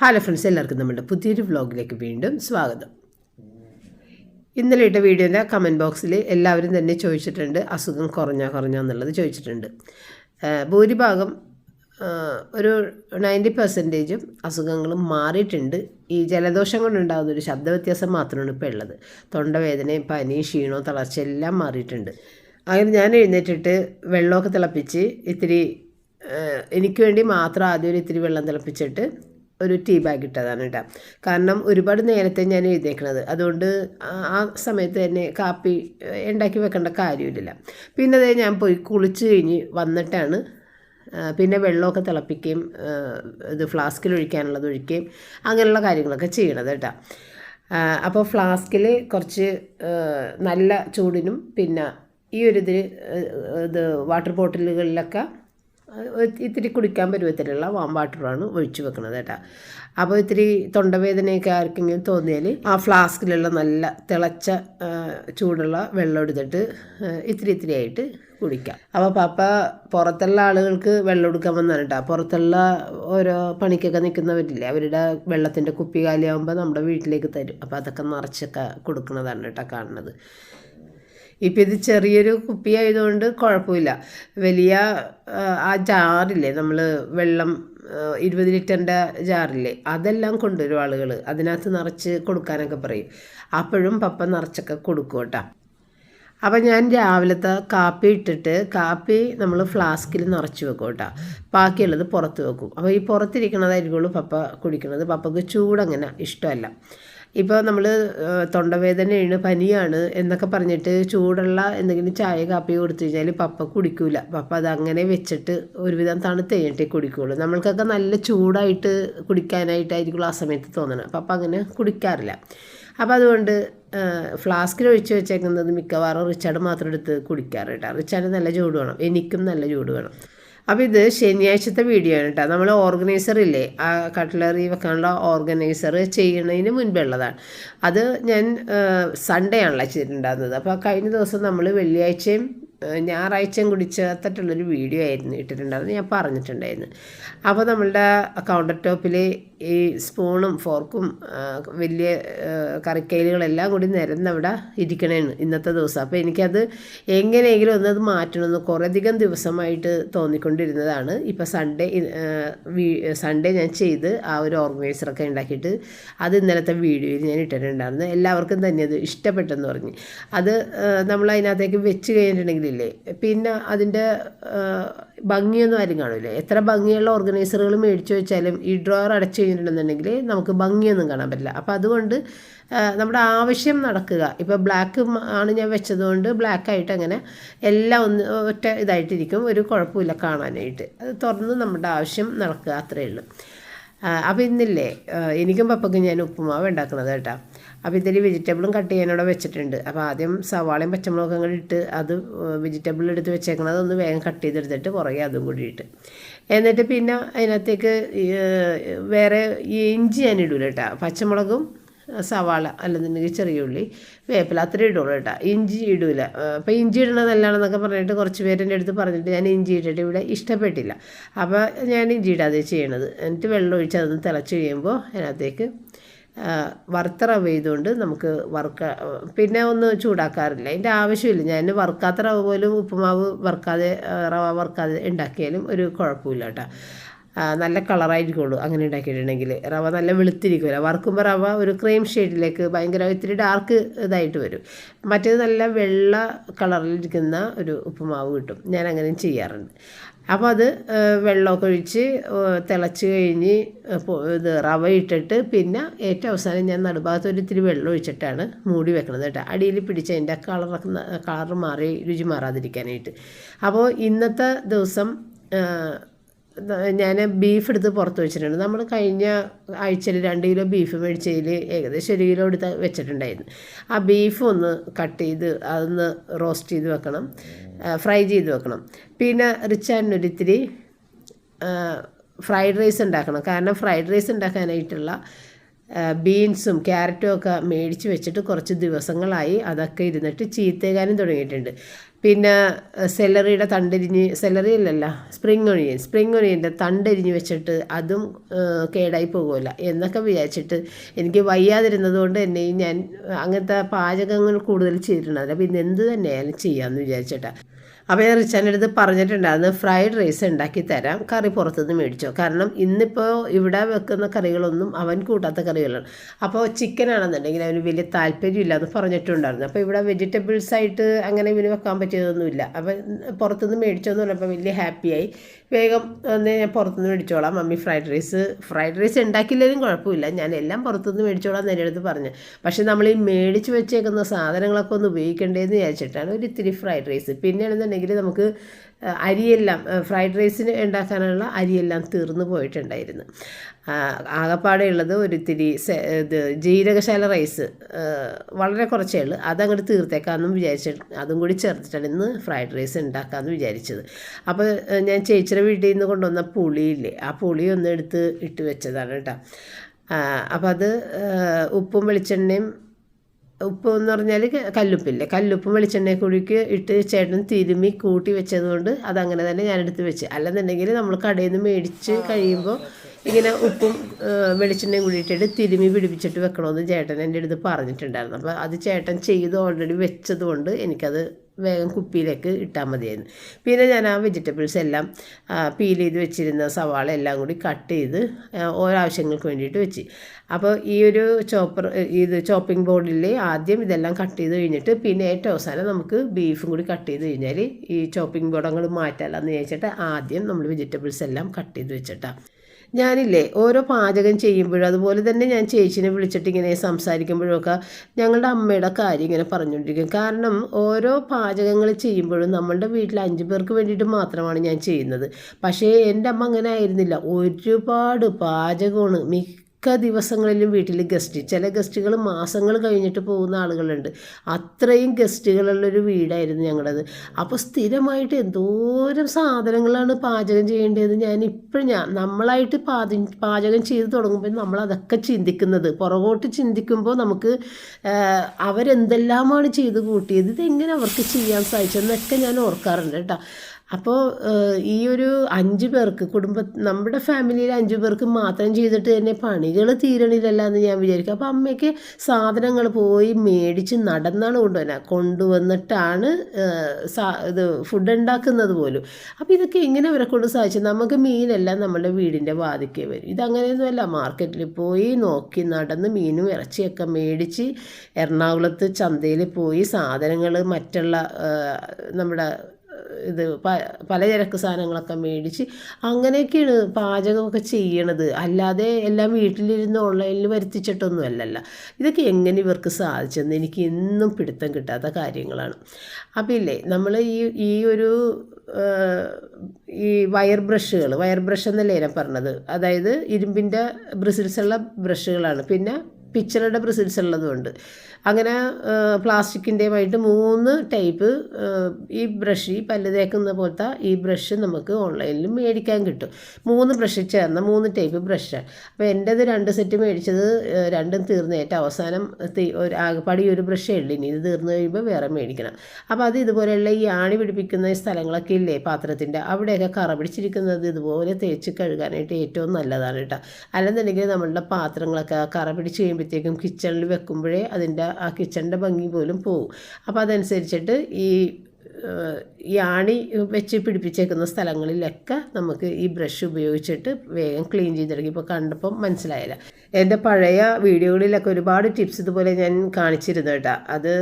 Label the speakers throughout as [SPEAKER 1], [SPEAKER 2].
[SPEAKER 1] Hello friends എല്ലാവർക്കും നമ്മുടെ പുതിയൊരു വ്ലോഗിലേക്ക് വീണ്ടും സ്വാഗതം. ഇന്നലെ ഇട്ട വീഡിയോന്റെ കമന്റ് ബോക്സിൽ എല്ലാവരും തന്നെ ചോദിച്ചിട്ടുണ്ട് അസുഖം കുറഞ്ഞോ കുറഞ്ഞോ എന്നുള്ളത് ചോദിച്ചിട്ടുണ്ട്. ഭൂരിഭാഗം ഒരു നയന്റി പെർസെന്റേജും അസുഖങ്ങളും മാറിയിട്ടുണ്ട്. ഈ ജലദോഷം കൊണ്ടുണ്ടാകുന്ന ഒരു ശബ്ദവ്യത്യാസം മാത്രമാണ് ഇപ്പോൾ ഉള്ളത്. തൊണ്ടവേദനയും പനി ക്ഷീണോ തളർച്ച എല്ലാം മാറിയിട്ടുണ്ട്. അങ്ങനെ ഞാൻ എഴുന്നേറ്റിട്ട് വെള്ളമൊക്കെ തിളപ്പിച്ച് ഇത്തിരി എനിക്ക് വേണ്ടി മാത്രം ആദ്യം ഒരു ഇത്തിരി വെള്ളം തിളപ്പിച്ചിട്ട് ഒരു ടീ ബാഗ് ഇട്ടതാണ് കേട്ടോ കാരണം ഒരുപാട് നേരത്തെ ഞാൻ എഴുതേക്കണത് അതുകൊണ്ട് ആ- സമയത്ത് തന്നെ കാപ്പി ഉണ്ടാക്കി വെക്കേണ്ട കാര്യമില്ല പിന്നെ അതേ ഞാൻ പോയി കുളിച്ച് കഴിഞ്ഞ് വന്നിട്ടാണ് പിന്നെ വെള്ളമൊക്കെ തിളപ്പിക്കുകയും ഇത് ഫ്ലാസ്കിൽ ഒഴിക്കാനുള്ളത് ഒഴിക്കുകയും അങ്ങനെയുള്ള കാര്യങ്ങളൊക്കെ ചെയ്യണത് കേട്ടോ അപ്പോൾ ഫ്ലാസ്കിൽ കുറച്ച് നല്ല ചൂടിനും പിന്നെ ഈ ഒരു ഇതിൽ ഇത് വാട്ടർ ബോട്ടിലുകളിലൊക്കെ ഇത്തിരി കുടിക്കാൻ പരുവത്തിലുള്ള വാം വാട്ടറാണ് ഒഴിച്ചു വെക്കുന്നത് കേട്ടോ. അപ്പോൾ ഇത്തിരി തൊണ്ടവേദനയൊക്കെ ആർക്കെങ്കിലും തോന്നിയാൽ ആ ഫ്ലാസ്കിലുള്ള നല്ല തിളച്ച ചൂടുള്ള വെള്ളം എടുത്തിട്ട് ഇത്തിരി ഇത്തിരി ആയിട്ട് കുടിക്കാം. അപ്പോൾ പാപ്പ പുറത്തുള്ള ആളുകൾക്ക് വെള്ളം എടുക്കാൻ വന്നാണ് കേട്ടോ. പുറത്തുള്ള ഓരോ പണിക്കൊക്കെ നിൽക്കുന്നവരില്ലേ അവരുടെ വെള്ളത്തിന്റെ കുപ്പി കാലിയാകുമ്പോൾ നമ്മുടെ വീട്ടിലേക്ക് തരും. അപ്പോൾ അതൊക്കെ നിറച്ചൊക്കെ കൊടുക്കുന്നതാണ് കേട്ടോ കാണുന്നത്. ഇപ്പം ഇത് ചെറിയൊരു കുപ്പി ആയതുകൊണ്ട് കുഴപ്പമില്ല. വലിയ ആ, ജാറില്ലേ നമ്മൾ വെള്ളം ഇരുപത് ലിറ്ററിന്റെ ജാറില്ലേ അതെല്ലാം കൊണ്ടുവരും ആളുകൾ അതിനകത്ത് നിറച്ച് കൊടുക്കാനൊക്കെ പറയും. അപ്പോഴും പപ്പ നിറച്ചൊക്കെ കൊടുക്കും കേട്ടോ. അപ്പം ഞാൻ രാവിലത്തെ കാപ്പി ഇട്ടിട്ട് കാപ്പി നമ്മൾ ഫ്ലാസ്കിൽ നിറച്ച് വെക്കും കേട്ടോ. ബാക്കിയുള്ളത് പുറത്ത് വെക്കും. അപ്പോൾ ഈ പുറത്തിരിക്കണതായിരിക്കുള്ളൂ പപ്പ കുടിക്കണത്. പപ്പക്ക് ചൂടങ്ങനെ ഇഷ്ടമല്ല. ഇപ്പോൾ നമ്മൾ തൊണ്ടവേദനയാണ് പനിയാണ് എന്നൊക്കെ പറഞ്ഞിട്ട് ചൂടുള്ള എന്തെങ്കിലും ചായ കാപ്പി കൊടുത്തു കഴിഞ്ഞാൽ പപ്പ കുടിക്കൂല. പപ്പ അതങ്ങനെ വെച്ചിട്ട് ഒരുവിധം തണുത്ത് കഴിഞ്ഞിട്ടേ കുടിക്കുകയുള്ളൂ നമ്മൾക്കൊക്കെ നല്ല ചൂടായിട്ട് കുടിക്കാനായിട്ടായിരിക്കുള്ളൂ ആ സമയത്ത് തോന്നണം. പപ്പ അങ്ങനെ കുടിക്കാറില്ല. അപ്പോൾ അതുകൊണ്ട് ഫ്ലാസ്കിൽ ഒഴിച്ച് വെച്ചേക്കുന്നത് മിക്കവാറും റിച്ചാർഡ് മാത്രം എടുത്ത് കുടിക്കാറ് കേട്ടോ. റിച്ചാർഡ് നല്ല ചൂട് വേണം. എനിക്കും നല്ല ചൂട് വേണം. അപ്പോൾ ഇത് ശനിയാഴ്ചത്തെ വീഡിയോ ആണ് കേട്ടോ നമ്മൾ ഓർഗനൈസർ ഇല്ലേ ആ കട്ട്ലറി വെക്കാനുള്ള ഓർഗനൈസർ ചെയ്യുന്നതിന് മുൻപേ ഉള്ളതാണ് അത് ഞാൻ സൺഡേ ആണല്ലോ ചെയ്തിട്ടുണ്ടാകുന്നത് അപ്പോൾ കഴിഞ്ഞ ദിവസം നമ്മൾ വെള്ളിയാഴ്ചയും ഞായറാഴ്ചയും കൂടി ചേർത്തിട്ടുള്ളൊരു വീഡിയോ ആയിരുന്നു ഇട്ടിട്ടുണ്ടായിരുന്നു ഞാൻ പറഞ്ഞിട്ടുണ്ടായിരുന്നു. അപ്പോൾ നമ്മളുടെ കൗണ്ടർ ടോപ്പിൽ ഈ സ്പൂണും ഫോർക്കും വലിയ കറിക്കൈലുകളെല്ലാം കൂടി നിരന്നവിടെ ഇരിക്കണേന്ന് ഇന്നത്തെ ദിവസം. അപ്പോൾ എനിക്കത് എങ്ങനെയെങ്കിലും ഒന്ന് അത് മാറ്റണമെന്ന് കുറേയധികം ദിവസമായിട്ട് തോന്നിക്കൊണ്ടിരുന്നതാണ്. ഇപ്പോൾ സൺഡേ സൺഡേ ഞാൻ ചെയ്ത് ആ ഒരു ഓർഗനൈസറൊക്കെ ഉണ്ടാക്കിയിട്ട് അത് ഇന്നലത്തെ വീഡിയോയിൽ ഞാൻ ഇട്ടിട്ടുണ്ടായിരുന്നു. എല്ലാവർക്കും തന്നെ അത് ഇഷ്ടപ്പെട്ടെന്ന് പറഞ്ഞ്. അത് നമ്മൾ അതിനകത്തേക്ക് വെച്ച് കഴിഞ്ഞിട്ടുണ്ടെങ്കിലില്ലേ പിന്നെ അതിന്റെ ഭംഗിയൊന്നും ആരും കാണില്ല. എത്ര ഭംഗിയുള്ള ഓർഗനൈസറുകൾ മേടിച്ചു വെച്ചാലും ഈ ഡ്രോയർ അടച്ചു കഴിഞ്ഞിട്ടുണ്ടെന്നുണ്ടെങ്കിൽ നമുക്ക് ഭംഗിയൊന്നും കാണാൻ പറ്റില്ല. അപ്പോൾ അതുകൊണ്ട് നമ്മുടെ ആവശ്യം നടക്കുക. ഇപ്പോൾ ബ്ലാക്ക് ആണ് ഞാൻ വെച്ചതുകൊണ്ട് ബ്ലാക്ക് ആയിട്ട് അങ്ങനെ എല്ലാം ഒന്ന് ഒറ്റ ഇതായിട്ടിരിക്കും. ഒരു കുഴപ്പമില്ല കാണാനായിട്ട്. അത് തുറന്ന് നമ്മുടെ ആവശ്യം നടക്കുക അത്രയേ ഉള്ളൂ. അപ്പോൾ ഇന്നില്ലേ? എനിക്കും പപ്പക്കും ഞാൻ ഉപ്പുമാവ് ഉണ്ടാക്കുന്നത് കേട്ടോ. അപ്പോൾ ഇതിൽ വെജിറ്റബിളും കട്ട് ചെയ്യാനോടെ വെച്ചിട്ടുണ്ട്. അപ്പോൾ ആദ്യം സവാളയും പച്ചമുളകും കൂടി ഇട്ട് അത് വെജിറ്റബിൾ എടുത്ത് വെച്ചേക്കണത് ഒന്ന് വേഗം കട്ട് ചെയ്തെടുത്തിട്ട് പുറകെ അതും കൂടി ഇട്ട്. എന്നിട്ട് പിന്നെ അതിനകത്തേക്ക് വേറെ ഇഞ്ചി ഞാൻ ഇടൂല കേട്ടോ. പച്ചമുളകും സവാള അല്ലെന്നുണ്ടെങ്കിൽ ചെറിയ ഉള്ളി വേപ്പില അത്രേ ഇടുള്ളൂ കേട്ടോ. ഇഞ്ചി ഇടൂല. അപ്പോൾ ഇഞ്ചി ഇടണത് നല്ലതാണെന്നൊക്കെ പറഞ്ഞിട്ട് കുറച്ച് പേര് എന്റെ അടുത്ത് പറഞ്ഞിട്ട് ഞാൻ ഇഞ്ചി ഇട്ടിട്ട് ഇവിടെ ഇഷ്ടപ്പെട്ടില്ല. അപ്പോൾ ഞാൻ ഇഞ്ചി ഇടാതെ ചെയ്യണത്. എന്നിട്ട് വെള്ളം ഒഴിച്ച് അതൊന്ന് തിളച്ച് കഴിയുമ്പോൾ അതിനകത്തേക്ക് വറുത്ത റവ നമുക്ക് വറുക്ക പിന്നെ ഒന്ന് ചൂടാക്കാറില്ല. അതിന്റെ ആവശ്യമില്ല. ഞാൻ വറുക്കാത്ത റവ പോലും ഉപ്പുമാവ് വറുക്കാതെ റവ വറുക്കാതെ ഉണ്ടാക്കിയാലും ഒരു കുഴപ്പമില്ല കേട്ടോ. നല്ല കളറായിരിക്കുള്ളൂ അങ്ങനെ ഉണ്ടാക്കിയിട്ടുണ്ടെങ്കിൽ. റവ നല്ല വെളുത്തിരിക്കില്ല വറുക്കുമ്പോൾ റവ ഒരു ക്രീം ഷെയ്ഡിലേക്ക് ഭയങ്കര ഇത്തിരി ഡാർക്ക് ഇതായിട്ട് വരും. മറ്റേത് നല്ല വെള്ള കളറിലിരിക്കുന്ന ഒരു ഉപ്പുമാവ് കിട്ടും. ഞാൻ അങ്ങനെ ചെയ്യാറുണ്ട്. അപ്പോൾ അത് വെള്ളമൊക്കെ ഒഴിച്ച് തിളച്ച് കഴിഞ്ഞ് ഇത് റവ ഇട്ടിട്ട് പിന്നെ ഏറ്റവും അവസാനം ഞാൻ നടുഭാഗത്ത് ഒരു ഇത്തിരി വെള്ളം ഒഴിച്ചിട്ടാണ് മൂടി വെക്കുന്നത് കേട്ടോ. അടിയിൽ പിടിച്ച് അതിന്റെ കളറൊക്കെ കളർ മാറി രുചി മാറാതിരിക്കാനായിട്ട്. അപ്പോൾ ഇന്നത്തെ ദിവസം ഞാൻ ബീഫ് എടുത്ത് പുറത്ത് വെച്ചിട്ടുണ്ട്. നമ്മൾ കഴിഞ്ഞ ആഴ്ചയിൽ രണ്ട് കിലോ ബീഫ് മേടിച്ചതിൽ ഏകദേശം ഒരു കിലോ എടുത്ത് വെച്ചിട്ടുണ്ടായിരുന്നു. ആ ബീഫ് ഒന്ന് കട്ട് ചെയ്ത് അതൊന്ന് റോസ്റ്റ് ചെയ്ത് വെക്കണം. ഫ്രൈ ചെയ്ത് വെക്കണം. പിന്നെ റിച്ചാനൊരിത്തിരി ഫ്രൈഡ് റൈസ് ഉണ്ടാക്കണം. കാരണം ഫ്രൈഡ് റൈസ് ഉണ്ടാക്കാനായിട്ടുള്ള ബീൻസും ക്യാരറ്റും ഒക്കെ മേടിച്ച് വെച്ചിട്ട് കുറച്ച് ദിവസങ്ങളായി അതൊക്കെ ഇരുന്നിട്ട് ചീത്തേകാനും തുടങ്ങിയിട്ടുണ്ട്. പിന്നെ സെലറിയുടെ തണ്ടരിഞ്ഞ് സെലറി അല്ലല്ല സ്പ്രിങ് ഒണിയൻ സ്പ്രിങ് ഒണിയന്റെ തണ്ടരിഞ്ഞ് വെച്ചിട്ട് അതും കേടായി പോകുമല്ല എന്നൊക്കെ വിചാരിച്ചിട്ട് എനിക്ക് വയ്യാതിരുന്നത് കൊണ്ട് തന്നെ ഞാൻ അങ്ങനത്തെ പാചകങ്ങൾ കൂടുതൽ ചെയ്തിട്ടുണ്ടാവില്ല പിന്നെ എന്ത് തന്നെയായാലും ചെയ്യാമെന്ന് വിചാരിച്ചിട്ടാണ് അപ്പോൾ ഞാൻ റിച്ചാന്റെ പറഞ്ഞിട്ടുണ്ടായിരുന്നു ഫ്രൈഡ് റൈസ് ഉണ്ടാക്കി തരാം കറി പുറത്തുനിന്ന് മേടിച്ചോ. കാരണം ഇന്നിപ്പോൾ ഇവിടെ വെക്കുന്ന കറികളൊന്നും അവൻ കൂട്ടാത്ത കറികളാണ്. അപ്പോൾ ചിക്കൻ ആണെന്നുണ്ടെങ്കിൽ അവന് വലിയ താല്പര്യമില്ല എന്ന് പറഞ്ഞിട്ടുണ്ടായിരുന്നു. അപ്പോൾ ഇവിടെ വെജിറ്റബിൾസ് ആയിട്ട് അങ്ങനെ ഇവന് വെക്കാൻ പറ്റിയതൊന്നുമില്ല. അപ്പോൾ പുറത്തുനിന്ന് മേടിച്ചോന്ന് പറഞ്ഞപ്പോൾ വലിയ ഹാപ്പിയായി വേഗം ഞാൻ പുറത്തുനിന്ന് മേടിച്ചോളാം. Mummy fried rice fried rice ഉണ്ടാക്കില്ലെങ്കിലും കുഴപ്പമില്ല. ഞാൻ എല്ലാം പുറത്തുനിന്ന് മേടിച്ചോളാം എന്ന് എന്റെ അടുത്ത് പറഞ്ഞു. പക്ഷേ നമ്മൾ ഈ മേടിച്ച് വെച്ചേക്കുന്ന സാധനങ്ങളൊക്കെ ഒന്ന് ഉപയോഗിക്കേണ്ടതെന്ന് വിചാരിച്ചിട്ടാണ് ഒരു ഇത്തിരി ഫ്രൈഡ് റൈസ്. പിന്നെയാണെന്നുണ്ടെങ്കിൽ നമുക്ക് അരിയെല്ലാം ഫ്രൈഡ് റൈസിന് ഉണ്ടാക്കാനുള്ള അരിയെല്ലാം തീർന്നു പോയിട്ടുണ്ടായിരുന്നു. ആകപ്പാടെ ഉള്ളത് ഒരിത്തിരി ഇത് ജീരകശാല റൈസ് വളരെ കുറച്ചേ ഉള്ളൂ. അതങ്ങോട്ട് തീർത്തേക്കാമെന്നും വിചാരിച്ചിട്ട് അതും കൂടി ചേർത്തിട്ടാണ് ഇന്ന് ഫ്രൈഡ് റൈസ് ഉണ്ടാക്കാമെന്ന് വിചാരിച്ചത്. അപ്പോൾ ഞാൻ ചേച്ചിയുടെ വീട്ടിൽ നിന്ന് കൊണ്ടുവന്ന പുളിയില്ലേ ആ പുളി ഒന്ന് എടുത്ത് ഇട്ട് വെച്ചതാണ് കേട്ടോ. അപ്പോൾ അത് ഉപ്പും വെളിച്ചെണ്ണയും ഉപ്പ് എന്ന് പറഞ്ഞാൽ കല്ലുപ്പില്ലേ കല്ലുപ്പും വെളിച്ചെണ്ണ കുഴിക്ക് ഇട്ട് ചേട്ടൻ തിരുമ്മി കൂട്ടി വെച്ചതുകൊണ്ട് അതങ്ങനെ തന്നെ ഞാനെടുത്ത് വെച്ച്. അല്ലെന്നുണ്ടെങ്കിൽ നമ്മൾ കടയിൽ നിന്ന് മേടിച്ച് കഴിയുമ്പോൾ ഇങ്ങനെ ഉപ്പും വെളിച്ചെണ്ണയും കൂടി ഇട്ടിട്ട് തിരുമ്മി പിടിപ്പിച്ചിട്ട് വെക്കണമെന്ന് ചേട്ടൻ എന്റെ അടുത്ത് പറഞ്ഞിട്ടുണ്ടായിരുന്നു. അപ്പോൾ അത് ചേട്ടൻ ചെയ്ത് ഓൾറെഡി വെച്ചതുകൊണ്ട് എനിക്കത് വേഗം കുപ്പിയിലേക്ക് ഇട്ടാൽ മതിയായിരുന്നു. പിന്നെ ഞാൻ ആ വെജിറ്റബിൾസ് എല്ലാം പീൽ ചെയ്ത് വെച്ചിരുന്ന സവാള എല്ലാം കൂടി കട്ട് ചെയ്ത് ഓരോ ആവശ്യങ്ങൾക്ക് വേണ്ടിയിട്ട് വെച്ച്. അപ്പോൾ ഈ ഒരു ചോപ്പർ ഇത് ചോപ്പിംഗ് ബോർഡിൽ ആദ്യം ഇതെല്ലാം കട്ട് ചെയ്ത് കഴിഞ്ഞിട്ട് പിന്നെ ഏറ്റവും അവസാനം നമുക്ക് ബീഫും കൂടി കട്ട് ചെയ്ത് കഴിഞ്ഞാൽ ഈ ചോപ്പിംഗ് ബോർഡ് അങ്ങോട്ട് മാറ്റാമെന്ന് ചോദിച്ചിട്ട് ആദ്യം നമ്മൾ വെജിറ്റബിൾസ് എല്ലാം കട്ട് ചെയ്ത് വെച്ചിട്ടാണ് ഞാനില്ലേ ഓരോ പാചകം ചെയ്യുമ്പോഴും അതുപോലെ തന്നെ ഞാൻ ചേച്ചിനെ വിളിച്ചിട്ട് ഇങ്ങനെ സംസാരിക്കുമ്പോഴൊക്കെ ഞങ്ങളുടെ അമ്മയുടെ കാര്യം ഇങ്ങനെ പറഞ്ഞുകൊണ്ടിരിക്കും. കാരണം ഓരോ പാചകങ്ങൾ ചെയ്യുമ്പോഴും നമ്മളുടെ വീട്ടിൽ അഞ്ച് പേർക്ക് വേണ്ടിയിട്ട് മാത്രമാണ് ഞാൻ ചെയ്യുന്നത്. പക്ഷേ എന്റെ അമ്മ അങ്ങനെ ആയിരുന്നില്ല. ഒരുപാട് പാചകമാണ് മിക്ക മിക്ക ദിവസങ്ങളിലും വീട്ടിൽ ഗസ്റ്റ് ചില ഗസ്റ്റുകൾ മാസങ്ങൾ കഴിഞ്ഞിട്ട് പോകുന്ന ആളുകളുണ്ട്. അത്രയും ഗസ്റ്റുകളുള്ളൊരു വീടായിരുന്നു ഞങ്ങളത്. അപ്പോൾ സ്ഥിരമായിട്ട് എന്തോരം സാധനങ്ങളാണ് പാചകം ചെയ്യേണ്ടത്. ഞാൻ ഇപ്പോഴും ഞാൻ നമ്മളായിട്ട് പാചകം പാചകം ചെയ്ത് തുടങ്ങുമ്പോൾ നമ്മൾ അതൊക്കെ ചിന്തിക്കുന്നത്. പുറകോട്ട് ചിന്തിക്കുമ്പോൾ നമുക്ക് അവരെന്തെല്ലാമാണ് ചെയ്ത് കൂട്ടിയത്? ഇതെങ്ങനെ അവർക്ക് ചെയ്യാൻ സാധിച്ചതെന്നൊക്കെ ഞാൻ ഓർക്കാറുണ്ട് കേട്ടോ. അപ്പോൾ ഈ ഒരു അഞ്ച് പേർക്ക് കുടുംബ നമ്മുടെ ഫാമിലിയിൽ അഞ്ച് പേർക്ക് മാത്രം ചെയ്തിട്ട് തന്നെ പണികൾ തീരണില്ലല്ല എന്ന് ഞാൻ വിചാരിക്കും. അപ്പോൾ അമ്മയ്ക്ക് സാധനങ്ങൾ പോയി മേടിച്ച് നടന്നാണ് കൊണ്ടുവരുന്നത് കൊണ്ടുവന്നിട്ടാണ് ഇത് ഫുഡ് ഉണ്ടാക്കുന്നത് പോലും. അപ്പോൾ ഇതൊക്കെ എങ്ങനെ അവരെ കൊണ്ട് സാധിച്ചു നമുക്ക് മീനെല്ലാം നമ്മുടെ വീടിന്റെ വാതിക്കേ വരും. ഇതങ്ങനെയൊന്നുമല്ല. മാർക്കറ്റിൽ പോയി നോക്കി നടന്ന് മീനും ഇറച്ചിയൊക്കെ മേടിച്ച് എറണാകുളത്ത് ചന്തയിൽ പോയി സാധനങ്ങൾ മറ്റുള്ള നമ്മുടെ ഇത് പലചരക്ക് സാധനങ്ങളൊക്കെ മേടിച്ച് അങ്ങനെയൊക്കെയാണ് പാചകമൊക്കെ ചെയ്യണത്. അല്ലാതെ എല്ലാം വീട്ടിലിരുന്ന് ഓൺലൈനിൽ വരുത്തിച്ചിട്ടൊന്നും അല്ലല്ല. ഇതൊക്കെ എങ്ങനെ ഇവർക്ക് സാധിച്ചെന്ന് എനിക്ക് എന്നും പിടുത്തം കിട്ടാത്ത കാര്യങ്ങളാണ്. അപ്പം ഇല്ലേ നമ്മൾ ഈ ഈ ഒരു ഈ വയർ ബ്രഷുകൾ വയർ ബ്രഷ് എന്നല്ലേ ഞാൻ പറഞ്ഞത്? അതായത് ഇരുമ്പിന്റെ ബ്രിസിൽസുള്ള ബ്രഷുകളാണ് പിന്നെ പിക്ചറുടെ ബ്രിസിൽസ് ഉള്ളതുകൊണ്ട് അങ്ങനെ പ്ലാസ്റ്റിക്കിന്റെയുമായിട്ട് മൂന്ന് ടൈപ്പ് ഈ ബ്രഷ് ഈ പല്ല് തേക്കുന്ന പോലത്തെ ഈ ബ്രഷ് നമുക്ക് ഓൺലൈനിൽ മേടിക്കാൻ കിട്ടും. മൂന്ന് ബ്രഷ് ചേർന്ന മൂന്ന് ടൈപ്പ് ബ്രഷാണ് അപ്പോൾ എന്റേത് രണ്ട് സെറ്റ് മേടിച്ചത് രണ്ടും തീർന്ന് ഏറ്റവും അവസാനം ഒരു ആകെപ്പാടി ഒരു ബ്രഷേ ഉള്ളൂ. ഇനി ഇത് തീർന്നു കഴിയുമ്പോൾ വേറെ മേടിക്കണം. അപ്പോൾ അത് ഇതുപോലെയുള്ള ഈ ആണി പിടിപ്പിക്കുന്ന സ്ഥലങ്ങളൊക്കെ ഇല്ലേ പാത്രത്തിന്റെ? അവിടെയൊക്കെ കറ പിടിച്ചിരിക്കുന്നത് ഇതുപോലെ തേച്ച് കഴുകാനായിട്ട് ഏറ്റവും നല്ലതാണ് കേട്ടോ. അല്ലെന്നുണ്ടെങ്കിൽ നമ്മളുടെ പാത്രങ്ങളൊക്കെ കറ പിടിച്ച് കഴിയുമ്പോഴത്തേക്കും കിച്ചണിൽ വെക്കുമ്പോഴേ അതിന്റെ ആ കിച്ചണിന്റെ ഭംഗി പോലും പോകും അപ്പോൾ അതനുസരിച്ചിട്ട് ഈ ഈ ആണി വെച്ച് പിടിപ്പിച്ചേക്കുന്ന സ്ഥലങ്ങളിലൊക്കെ നമുക്ക് ഈ ബ്രഷ് ഉപയോഗിച്ചിട്ട് വേഗം ക്ലീൻ ചെയ്തെടുക്കും. ഇപ്പോൾ കണ്ടപ്പം മനസ്സിലായില്ല. എന്റെ പഴയ വീഡിയോകളിലൊക്കെ ഒരുപാട് ടിപ്സ് ഇതുപോലെ ഞാൻ കാണിച്ചിരുന്നു കേട്ടോ. അത്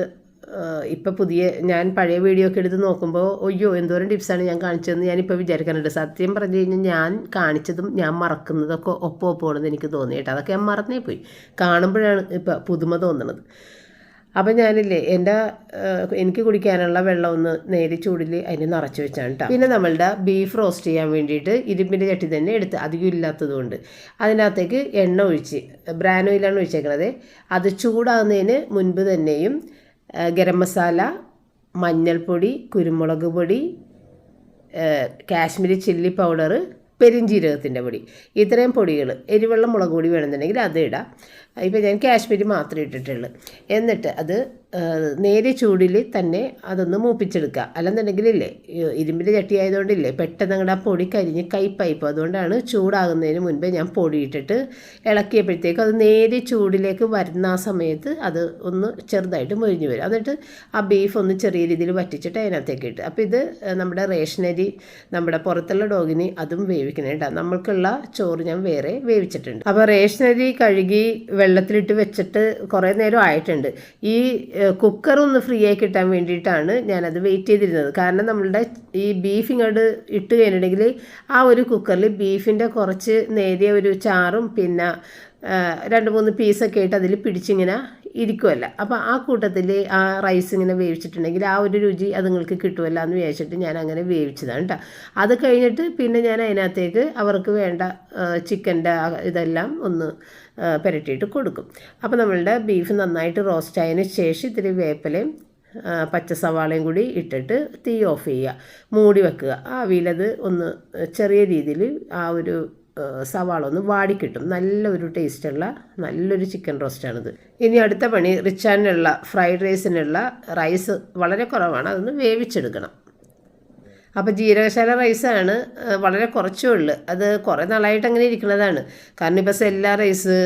[SPEAKER 1] ഇപ്പം പുതിയ ഞാൻ പഴയ വീഡിയോ ഒക്കെ എടുത്ത് നോക്കുമ്പോൾ ഒയ്യോ എന്തോരം ടിപ്സാണ് ഞാൻ കാണിച്ചതെന്ന് ഞാനിപ്പോൾ വിചാരിക്കാനുണ്ട് സത്യം പറഞ്ഞു കഴിഞ്ഞാൽ ഞാൻ കാണിച്ചതും ഞാൻ മറക്കുന്നതൊക്കെ ഒപ്പം ഒപ്പമാണെന്ന് എനിക്ക് തോന്നി കേട്ടോ. അതൊക്കെ ഞാൻ മറന്നേ പോയി. കാണുമ്പോഴാണ് ഇപ്പം പുതുമ തോന്നുന്നത് അപ്പം ഞാനില്ലേ എന്റെ എനിക്ക് കുടിക്കാനുള്ള വെള്ളം ഒന്ന് നേരി ചൂടിൽ അതിന് നിറച്ച് വെച്ചാണ് കേട്ടോ പിന്നെ നമ്മളുടെ ബീഫ് റോസ്റ്റ് ചെയ്യാൻ വേണ്ടിയിട്ട് ഇരുമ്പിന്റെ ചട്ടി തന്നെ എടുത്ത് അധികം ഇല്ലാത്തതുകൊണ്ട് അതിനകത്തേക്ക് എണ്ണ ഒഴിച്ച് ബ്രാൻ ഓയിലാണ് ഒഴിച്ചേക്കണത്. അത് ചൂടാകുന്നതിന് മുൻപ് തന്നെയും ഗരം മസാല മഞ്ഞൾപ്പൊടി കുരുമുളക് പൊടി കാശ്മീരി ചില്ലി പൗഡർ പെരിഞ്ചീരകത്തിന്റെ പൊടി. ഇത്രയും പൊടികൾ എരിവെള്ളം മുളക് പൊടി വേണമെന്നുണ്ടെങ്കിൽ അത് ഇടാം. ഇപ്പോൾ ഞാൻ കാശ്മീരി മാത്രമേ ഇട്ടിട്ടുള്ളൂ. എന്നിട്ട് അത് നേരെ ചൂടിൽ തന്നെ അതൊന്ന് മൂപ്പിച്ചെടുക്കുക. അല്ലെന്നുണ്ടെങ്കിലില്ലേ ഇരുമ്പിന്റെ ചട്ടി ആയതുകൊണ്ടില്ലേ പെട്ടെന്ന് അങ്ങോട്ട് ആ പൊടി കരിഞ്ഞ് കയ്പായിപ്പോൾ അതുകൊണ്ടാണ് ചൂടാകുന്നതിന് മുൻപേ ഞാൻ പൊടി ഇട്ടിട്ട് ഇളക്കിയപ്പോഴത്തേക്കും അത് നേരെ ചൂടിലേക്ക് വരുന്ന ആ സമയത്ത് അത് ഒന്ന് ചെറുതായിട്ട് മൊരിഞ്ഞ് വരും. എന്നിട്ട് ആ ബീഫ് ഒന്ന് ചെറിയ രീതിയിൽ വറ്റിച്ചിട്ട് അതിനകത്തേക്ക് ഇട്ട്. അപ്പോൾ ഇത് നമ്മുടെ റേഷനരി നമ്മുടെ പുറത്തുള്ള ഡോഗിന് അതും വേവിക്കണം കേട്ടോ നമ്മൾക്കുള്ള ചോറ് ഞാൻ വേറെ വേവിച്ചിട്ടുണ്ട്. അപ്പോൾ റേഷനരി കഴുകി വെള്ളത്തിലിട്ട് വെച്ചിട്ട് കുറേ നേരം ആയിട്ടുണ്ട്. ഈ കുക്കർ ഒന്ന് ഫ്രീ ആയി കിട്ടാൻ വേണ്ടിയിട്ടാണ് ഞാനത് വെയിറ്റ് ചെയ്തിരുന്നത്. കാരണം നമ്മളുടെ ഈ ബീഫ് ഇങ്ങോട്ട് ഇട്ട് കഴിഞ്ഞിട്ടുണ്ടെങ്കിൽ ആ ഒരു കുക്കറിൽ ബീഫിന്റെ കുറച്ച് നേരിയ ഒരു ചാറും പിന്നെ രണ്ട് മൂന്ന് പീസൊക്കെ ആയിട്ട് അതിൽ പിടിച്ചിങ്ങനെ ഇരിക്കുമല്ല അപ്പോൾ ആ കൂട്ടത്തിൽ ആ റൈസ് ഇങ്ങനെ വേവിച്ചിട്ടുണ്ടെങ്കിൽ ആ ഒരു രുചി അത് നിങ്ങൾക്ക് കിട്ടുമല്ല എന്ന് വിചാരിച്ചിട്ട് ഞാൻ അങ്ങനെ വേവിച്ചതാണ് കേട്ടോ അത് കഴിഞ്ഞിട്ട് പിന്നെ ഞാൻ അതിനകത്തേക്ക് അവർക്ക് വേണ്ട ചിക്കന്റെ ഇതെല്ലാം ഒന്ന് പുരട്ടിയിട്ട് കൊടുക്കും. അപ്പോൾ നമ്മളുടെ ബീഫ് നന്നായിട്ട് റോസ്റ്റ് ആയതിന് ശേഷം ഇത്തിരി വേപ്പലയും പച്ച സവാളയും കൂടി ഇട്ടിട്ട് തീ ഓഫ് ചെയ്യുക. മൂടി വെക്കുക. ആവിയിലത് ഒന്ന് ചെറിയ രീതിയിൽ ആ ഒരു സവാള ഒന്ന് വാടിക്കിട്ടും നല്ലൊരു ടേസ്റ്റുള്ള നല്ലൊരു ചിക്കൻ റോസ്റ്റാണിത് ഇനി അടുത്ത പണി റിച്ചാനുള്ള ഫ്രൈഡ് റൈസിനുള്ള റൈസ് വളരെ കുറവാണ്. അതൊന്ന് വേവിച്ചെടുക്കണം. അപ്പോൾ ജീരകശാല റൈസാണ് വളരെ കുറച്ചേ ഉള്ളൂ. അത് കുറേ നാളായിട്ട് അങ്ങനെ ഇരിക്കുന്നതാണ്. കാരണം ഇപ്പോൾ സെല്ല റൈസ്